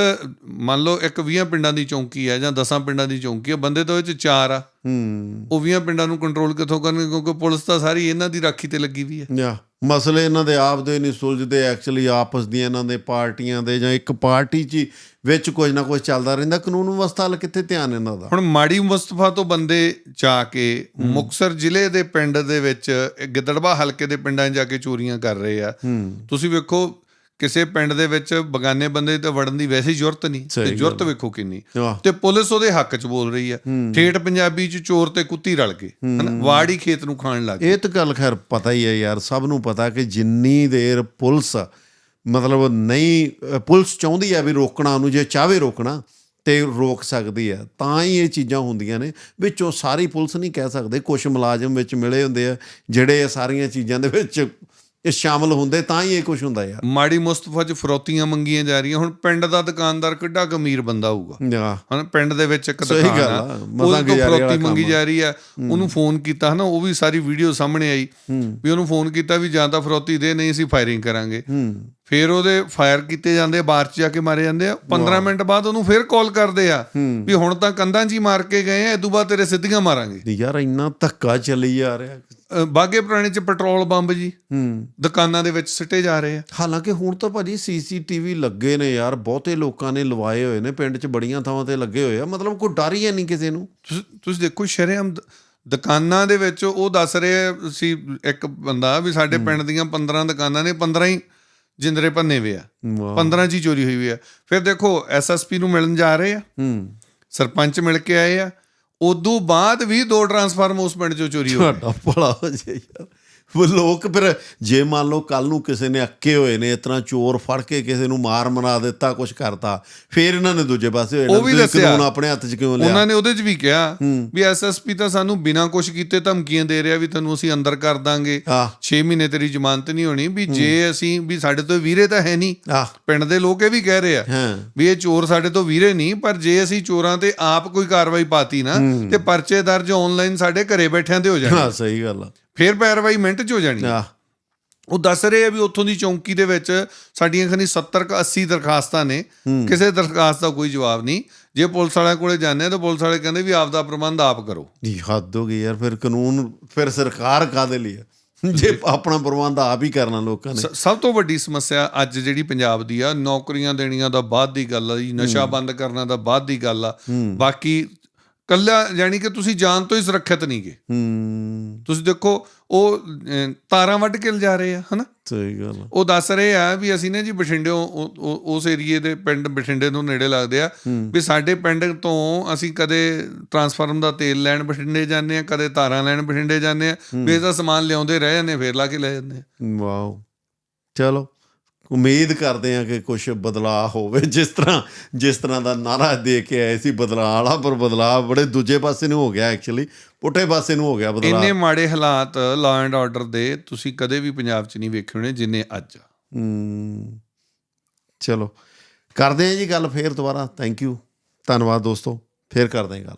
ਮੰਨ ਲਓ ਇੱਕ 20 ਪਿੰਡਾਂ ਦੀ ਚੌਂਕੀ ਹੈ ਜਾਂ 10 ਪਿੰਡਾਂ ਦੀ ਚੌਂਕੀ ਹੈ ਬੰਦੇ ਤਾਂ ਉਹ ਚ ਚਾਰ ਆ। ਹੂੰ। ਉਹ 20 ਪਿੰਡਾਂ ਨੂੰ ਕੰਟਰੋਲ ਕਿੱਥੋਂ ਕਰਨਗੇ? ਕਿਉਂਕਿ ਪੁਲਿਸ ਤਾਂ ਸਾਰੀ ਇਹਨਾਂ ਦੀ ਰਾਖੀ ਤੇ ਲੱਗੀ ਵੀ ਹੈ ਯਾ ਮਸਲੇ ਇਹਨਾਂ ਦੇ ਆਪ ਦੇ ਨਹੀਂ ਸੁਲਝਦੇ ਐਕਚੁਅਲੀ ਆਪਸ ਦੀਆਂ ਇਹਨਾਂ ਦੇ ਪਾਰਟੀਆਂ ਦੇ ਜਾਂ ਇੱਕ ਪਾਰਟੀ 'ਚ ਵਿੱਚ ਕੁਝ ਨਾ ਕੁਝ ਚੱਲਦਾ ਰਹਿੰਦਾ। ਕਾਨੂੰਨ ਵਿਵਸਥਾ ਵੱਲ ਕਿੱਥੇ ਧਿਆਨ ਇਹਨਾਂ ਦਾ? ਹੁਣ ਮਾੜੀ ਮੁਸਤਫਾ ਤੋਂ ਬੰਦੇ ਜਾ ਕੇ ਮੁਕਸਰ ਜ਼ਿਲ੍ਹੇ ਦੇ ਪਿੰਡ ਦੇ ਵਿੱਚ ਇਹ ਗਿੱਦੜਬਾ ਹਲਕੇ ਦੇ ਪਿੰਡਾਂ 'ਚ ਜਾ ਕੇ ਚੋਰੀਆਂ ਕਰ ਰਹੇ ਆ। ਤੁਸੀਂ ਵੇਖੋ ਕਿਸੇ ਪਿੰਡ ਦੇ ਵਿੱਚ ਬਗਾਨੇ ਬੰਦੇ ਤੇ ਵੜਨ ਦੀ ਵੈਸੇ ਹੀ ਜ਼ਰੂਰਤ ਨਹੀਂ ਤੇ ਜ਼ਰੂਰਤ ਵੇਖੋ ਕਿੰਨੀ। ਤੇ ਪੁਲਿਸ ਉਹਦੇ ਹੱਕ 'ਚ ਬੋਲ ਰਹੀ ਆ ਠੇਠ ਪੰਜਾਬੀ 'ਚ ਚੋਰ ਤੇ ਕੁੱਤੀ ਰਲ ਗਏ ਹਨਾ? ਵਾੜੀ ਖੇਤ ਨੂੰ ਖਾਣ ਲੱਗ ਗਏ। ਇਹ ਤਾਂ ਗੱਲ ਖੈਰ ਪਤਾ ਹੀ ਹੈ ਯਾਰ ਸਭ ਨੂੰ ਪਤਾ ਕਿ ਜਿੰਨੀ ਦੇਰ ਪੁਲਿਸ ਮਤਲਬ ਨਹੀਂ ਪੁਲਿਸ ਚਾਹੁੰਦੀ ਹੈ ਵੀ ਰੋਕਣਾ ਉਹਨੂੰ ਜੇ ਚਾਹਵੇ ਰੋਕਣਾ ਤੇ ਰੋਕ ਸਕਦੀ ਹੈ ਤਾਂ ਹੀ ਇਹ ਚੀਜ਼ਾਂ ਹੁੰਦੀਆਂ ਨੇ। ਵਿੱਚੋਂ ਸਾਰੀ ਪੁਲਿਸ ਨਹੀਂ ਕਹਿ ਸਕਦੇ ਕੁਝ ਮੁਲਾਜ਼ਮ ਵਿੱਚ ਮਿਲੇ ਹੁੰਦੇ ਆ ਜਿਹੜੇ ਇਹ ਸਾਰੀਆਂ ਚੀਜ਼ਾਂ ਦੇ ਵਿੱਚ ਇਹ ਸ਼ਾਮਲ ਹੁੰਦੇ ਤਾਂ ਹੀ ਇਹ ਕੁਝ ਹੁੰਦਾ ਯਾਰ। ਮਾੜੀ ਮੁਸਤਫਾ 'ਚ ਫਰੋਤੀਆਂ ਮੰਗੀਆਂ ਜਾ ਰਹੀਆਂ। ਹੁਣ ਪਿੰਡ ਦਾ ਦੁਕਾਨਦਾਰ ਕਿੱਡਾ ਕੁ ਅਮੀਰ ਬੰਦਾ ਹੋਊਗਾ। ਜਾ ਹਨਾ ਪਿੰਡ ਦੇ ਵਿੱਚ ਇੱਕ ਦੁਕਾਨ ਆ। ਮਸਾਂ ਗੁਜ਼ਾਰੇ ਵਾਲਾ ਫਰੋਤੀ ਮੰਗੀ। ਜਾ ਰਹੀ ਆ। ਉਹਨੂੰ ਫੋਨ ਕੀਤਾ ਹਨਾ ਉਹ ਵੀ ਸਾਰੀ ਵੀਡੀਓ ਸਾਹਮਣੇ ਆਈ। ਵੀ ਉਹਨੂੰ ਫੋਨ ਕੀਤਾ ਵੀ ਜਾਂ ਤਾਂ ਫਰੋਤੀ ਦੇ ਨਹੀਂ ਅਸੀਂ ਫਾਇਰਿੰਗ ਕਰਾਂਗੇ। ਫਿਰ ਉਹਦੇ ਫਾਇਰ ਕੀਤੇ ਜਾਂਦੇ ਬਾਹਰ ਚ ਜਾ ਕੇ ਮਾਰੇ ਜਾਂਦੇ ਆ। 15 ਮਿੰਟ ਬਾਅਦ ਉਹਨੂੰ ਫਿਰ ਕਾਲ ਕਰਦੇ ਆ ਵੀ ਹੁਣ ਤਾਂ ਕੰਧਾਂ ਹੀ ਮਾਰ ਕੇ ਗਏ ਆ ਇਦੋਂ ਬਾਅਦ ਤੇਰੇ ਸਿੱਧੀਆਂ ਮਾਰਾਂਗੇ। ਯਾਰ ਇੰਨਾ ਧੱਕਾ ਚੱਲੀ ਜਾ ਰਿਹਾ। ਬਾਗੇ ਪੁਰਾਣੇ 'ਚ ਪੈਟਰੋਲ ਬੰਬ ਜੀ ਹੂੰ। ਦੁਕਾਨਾਂ ਦੇ ਵਿੱਚ ਸਿੱਟੇ ਜਾ ਰਹੇ ਆ। ਹਾਲਾਂਕਿ ਹੁਣ ਤਾਂ ਭਾਜੀ ਸੀਸੀਟੀਵੀ ਲੱਗੇ ਨੇ ਯਾਰ ਬਹੁਤੇ ਲੋਕਾਂ ਨੇ ਲਵਾਏ ਹੋਏ ਨੇ ਪਿੰਡ 'ਚ ਬੜੀਆਂ ਥਾਵਾਂ ਤੇ ਲੱਗੇ ਹੋਏ ਆ ਮਤਲਬ ਕੋਈ ਡਰ ਹੀ ਨਹੀਂ ਕਿਸੇ ਨੂੰ। ਤੁਸੀਂ ਦੇਖੋ ਸ਼ਰੇਆਮ ਦੁਕਾਨਾਂ ਦੇ ਵਿੱਚ ਉਹ ਦੱਸ ਰਹੇ ਸੀ ਇੱਕ ਬੰਦਾ ਵੀ ਸਾਡੇ ਪਿੰਡ ਦੀਆਂ 15 ਦੁਕਾਨਾਂ ਨੇ 15 ਹੀ ਜਿੰਦਰੇ ਭੰਨੇ ਵੇ ਆ। ਵਾਹ। 15 ਚ ਹੀ ਚੋਰੀ ਹੋਈ ਹੋਈ ਆ। ਫਿਰ ਦੇਖੋ ਐਸਐਸਪੀ ਨੂੰ ਮਿਲਣ ਜਾ ਰਹੇ ਆ। ਹੂੰ। ਸਰਪੰਚ ਮਿਲ ਕੇ ਆਏ ਆ। ਉਦੋਂ ਬਾਅਦ ਵੀ ਦੋ ਟਰਾਂਸਫਾਰਮ ਉਸ ਪਿੰਡ ਚੋਂ ਚੋਰੀ ਹੋ ਗਏ। ਤੁਹਾਡਾ ਭਲਾ ਹੋ ਜੇ ਯਾਰ। ਉਹ ਲੋਕ ਫਿਰ ਜੇ ਮੰਨ ਲਓ ਕੱਲ ਨੂੰ ਕਿਸੇ ਨੇ ਅੱਕੇ ਹੋਏ ਨੇ ਤਰ੍ਹਾਂ ਚੋਰ ਫੜ ਕੇ ਕਿਸੇ ਨੂੰ ਮਾਰ ਮਰਾ ਦਿੱਤਾ ਕੁਝ ਕਰਤਾ ਫਿਰ ਇਹਨਾਂ ਨੇ ਦੂਜੇ ਪਾਸੇ ਹੋ ਜਾਣਾ ਉਹ ਵੀ ਤੁਸੀਂ ਦੱਸਿਆ। ਕਾਨੂੰਨ ਆਪਣੇ ਹੱਥ 'ਚ ਕਿਉਂ ਲਿਆ? ਉਹਨਾਂ ਨੇ ਉਹਦੇ 'ਚ ਵੀ ਕਿਹਾ ਵੀ ਐਸਐਸਪੀ ਤਾਂ ਸਾਨੂੰ ਬਿਨਾਂ ਕੁਝ ਕੀਤੇ ਧਮਕੀਆਂ ਦੇ ਰਿਹਾ ਵੀ ਤੈਨੂੰ ਅਸੀਂ ਅੰਦਰ ਕਰ ਦਾਂਗੇ। ਆਹ। 6 ਮਹੀਨੇ ਤੇਰੀ ਜ਼ਮਾਨਤ ਨਹੀਂ ਹੋਣੀ ਵੀ ਜੇ ਅਸੀਂ ਵੀ ਸਾਡੇ ਤੋਂ ਵੀਰੇ ਤਾਂ ਹੈ ਨਹੀਂ। ਪਿੰਡ ਦੇ ਲੋਕ ਇਹ ਵੀ ਕਹਿ ਰਹੇ ਆ ਵੀ ਇਹ ਚੋਰ ਸਾਡੇ ਤੋਂ ਵੀਰੇ ਨਹੀਂ ਪਰ ਜੇ ਅਸੀਂ ਚੋਰਾਂ ਤੇ ਆਪ ਕੋਈ ਕਾਰਵਾਈ ਪਾਤੀ ਨਾ ਤੇ ਪਰਚੇ ਦਰਜ ਆਨਲਾਈਨ ਸਾਡੇ ਘਰੇ ਬੈਠਿਆਂ ਤੇ ਹੋ ਜਾਣੇ। ਹਾਂ ਸਹੀ ਗੱਲ ਆ। ਫੇਰ ਪੈਰਵਾਈ ਮਿੰਟ 'ਚ ਹੋ ਜਾਣੀ ਆਹ। ਉਹ ਦੱਸ ਰਹੇ ਆ ਵੀ ਉੱਥੋਂ ਦੀ ਚੌਂਕੀ ਦੇ ਵਿੱਚ ਸਾਡੀਆਂ ਖਨੀ 70 ਕ 80 ਦਰਖਾਸਤਾਂ ਨੇ। ਕਿਸੇ ਦਰਖਾਸਤ ਦਾ ਕੋਈ ਜਵਾਬ ਨਹੀਂ। ਜੇ ਪੁਲਿਸ ਵਾਲਿਆਂ ਕੋਲੇ ਜਾਂਦੇ ਆ ਤਾਂ ਪੁਲਿਸ ਵਾਲੇ ਕਹਿੰਦੇ ਵੀ ਆਪ ਦਾ ਪ੍ਰਬੰਧ ਆਪ ਕਰੋ। ਇਹ ਹੱਦ ਹੋ ਗਈ ਯਾਰ ਫਿਰ ਕਾਨੂੰਨ ਫਿਰ ਸਰਕਾਰ ਕਾਦੇ ਲਈ ਆ? ਜੇ ਆਪਣਾ ਪ੍ਰਬੰਧ ਆਪ ਹੀ ਕਰਨਾ ਲੋਕਾਂ ਨੇ। ਸਭ ਤੋਂ ਵੱਡੀ ਸਮੱਸਿਆ ਅੱਜ ਜਿਹੜੀ ਪੰਜਾਬ ਦੀ ਆ ਨੌਕਰੀਆਂ ਦੇਣੀਆਂ ਦਾ ਬਾਅਦ ਦੀ ਗੱਲ ਆ ਜੀ ਨਸ਼ਾ ਬੰਦ ਕਰਨਾ ਦਾ ਬਾਅਦ ਦੀ ਗੱਲ ਆ। ਬਾਕੀ ਕੱਲਾ ਯਾਨੀ ਕਿ ਤੁਸੀਂ ਜਾਨ ਤੋਂ ਹੀ ਸੁਰੱਖਿਅਤ ਨਹੀਂਗੇ। ਹੂੰ। ਤੁਸੀਂ ਦੇਖੋ ਉਹ ਤਾਰਾਂ ਵੱਢ ਕੇ ਲਿਜਾ ਰਹੇ ਆ ਹਨਾ? ਸਹੀ ਗੱਲ ਉਹ ਦੱਸ ਰਹੇ ਆ ਵੀ ਅਸੀਂ ਨੇ ਜੀ ਉਹ- ਉਸ ਏਰੀਏ ਦੇ ਪਿੰਡ ਬਠਿੰਡੇ ਨੂੰ ਨੇੜੇ ਲੱਗਦੇ ਆ। ਵੀ ਸਾਡੇ ਪਿੰਡ ਤੋਂ ਅਸੀਂ ਕਦੇ ਟਰਾਂਸਫਾਰਮ ਦਾ ਤੇਲ ਲੈਣ ਬਠਿੰਡੇ ਜਾਂਦੇ ਆ ਕਦੇ ਤਾਰਾਂ ਲੈਣ ਬਠਿੰਡੇ ਜਾਂਦੇ ਆ। ਵੀ ਇਹਦਾ ਸਮਾਨ ਲਿਆਉਂਦੇ ਰਹਿ ਜਾਂਦੇ ਫੇਰ ਲਾ ਕੇ ਲੈ ਜਾਂਦੇ ਆ। ਵਾਓ। ਚਲੋ। ਉਮੀਦ ਕਰਦੇ ਹਾਂ ਕਿ ਕੁਝ ਬਦਲਾਅ ਹੋਵੇ। ਜਿਸ ਤਰ੍ਹਾਂ ਜਿਸ ਤਰ੍ਹਾਂ ਦਾ ਨਾਰਾ ਦੇ ਕੇ ਆਏ ਸੀ ਬਦਲਾਅ ਵਾਲਾ ਪਰ ਬਦਲਾਅ ਬੜੇ ਦੂਜੇ ਪਾਸੇ ਨੂੰ ਹੋ ਗਿਆ ਐਕਚੁਅਲੀ ਪੁੱਠੇ ਪਾਸੇ ਨੂੰ ਹੋ ਗਿਆ ਇੰਨੇ ਬਦਲਾਅ ਮਾੜੇ ਹਾਲਾਤ ਲਾ ਐਂਡ ਆਰਡਰ ਦੇ ਤੁਸੀਂ ਕਦੇ ਵੀ ਪੰਜਾਬ 'ਚ ਨਹੀਂ ਵੇਖੇ ਹੋਣੇ ਜਿੰਨੇ ਅੱਜ। ਆ। ਹੂੰ। ਚਲੋ। ਕਰਦੇ ਹਾਂ ਜੀ ਗੱਲ ਫੇਰ ਦੁਬਾਰਾ। ਥੈਂਕ ਯੂ ਧੰਨਵਾਦ ਦੋਸਤੋ। ਫੇਰ ਕਰਦੇ ਹਾਂ ਗੱਲ।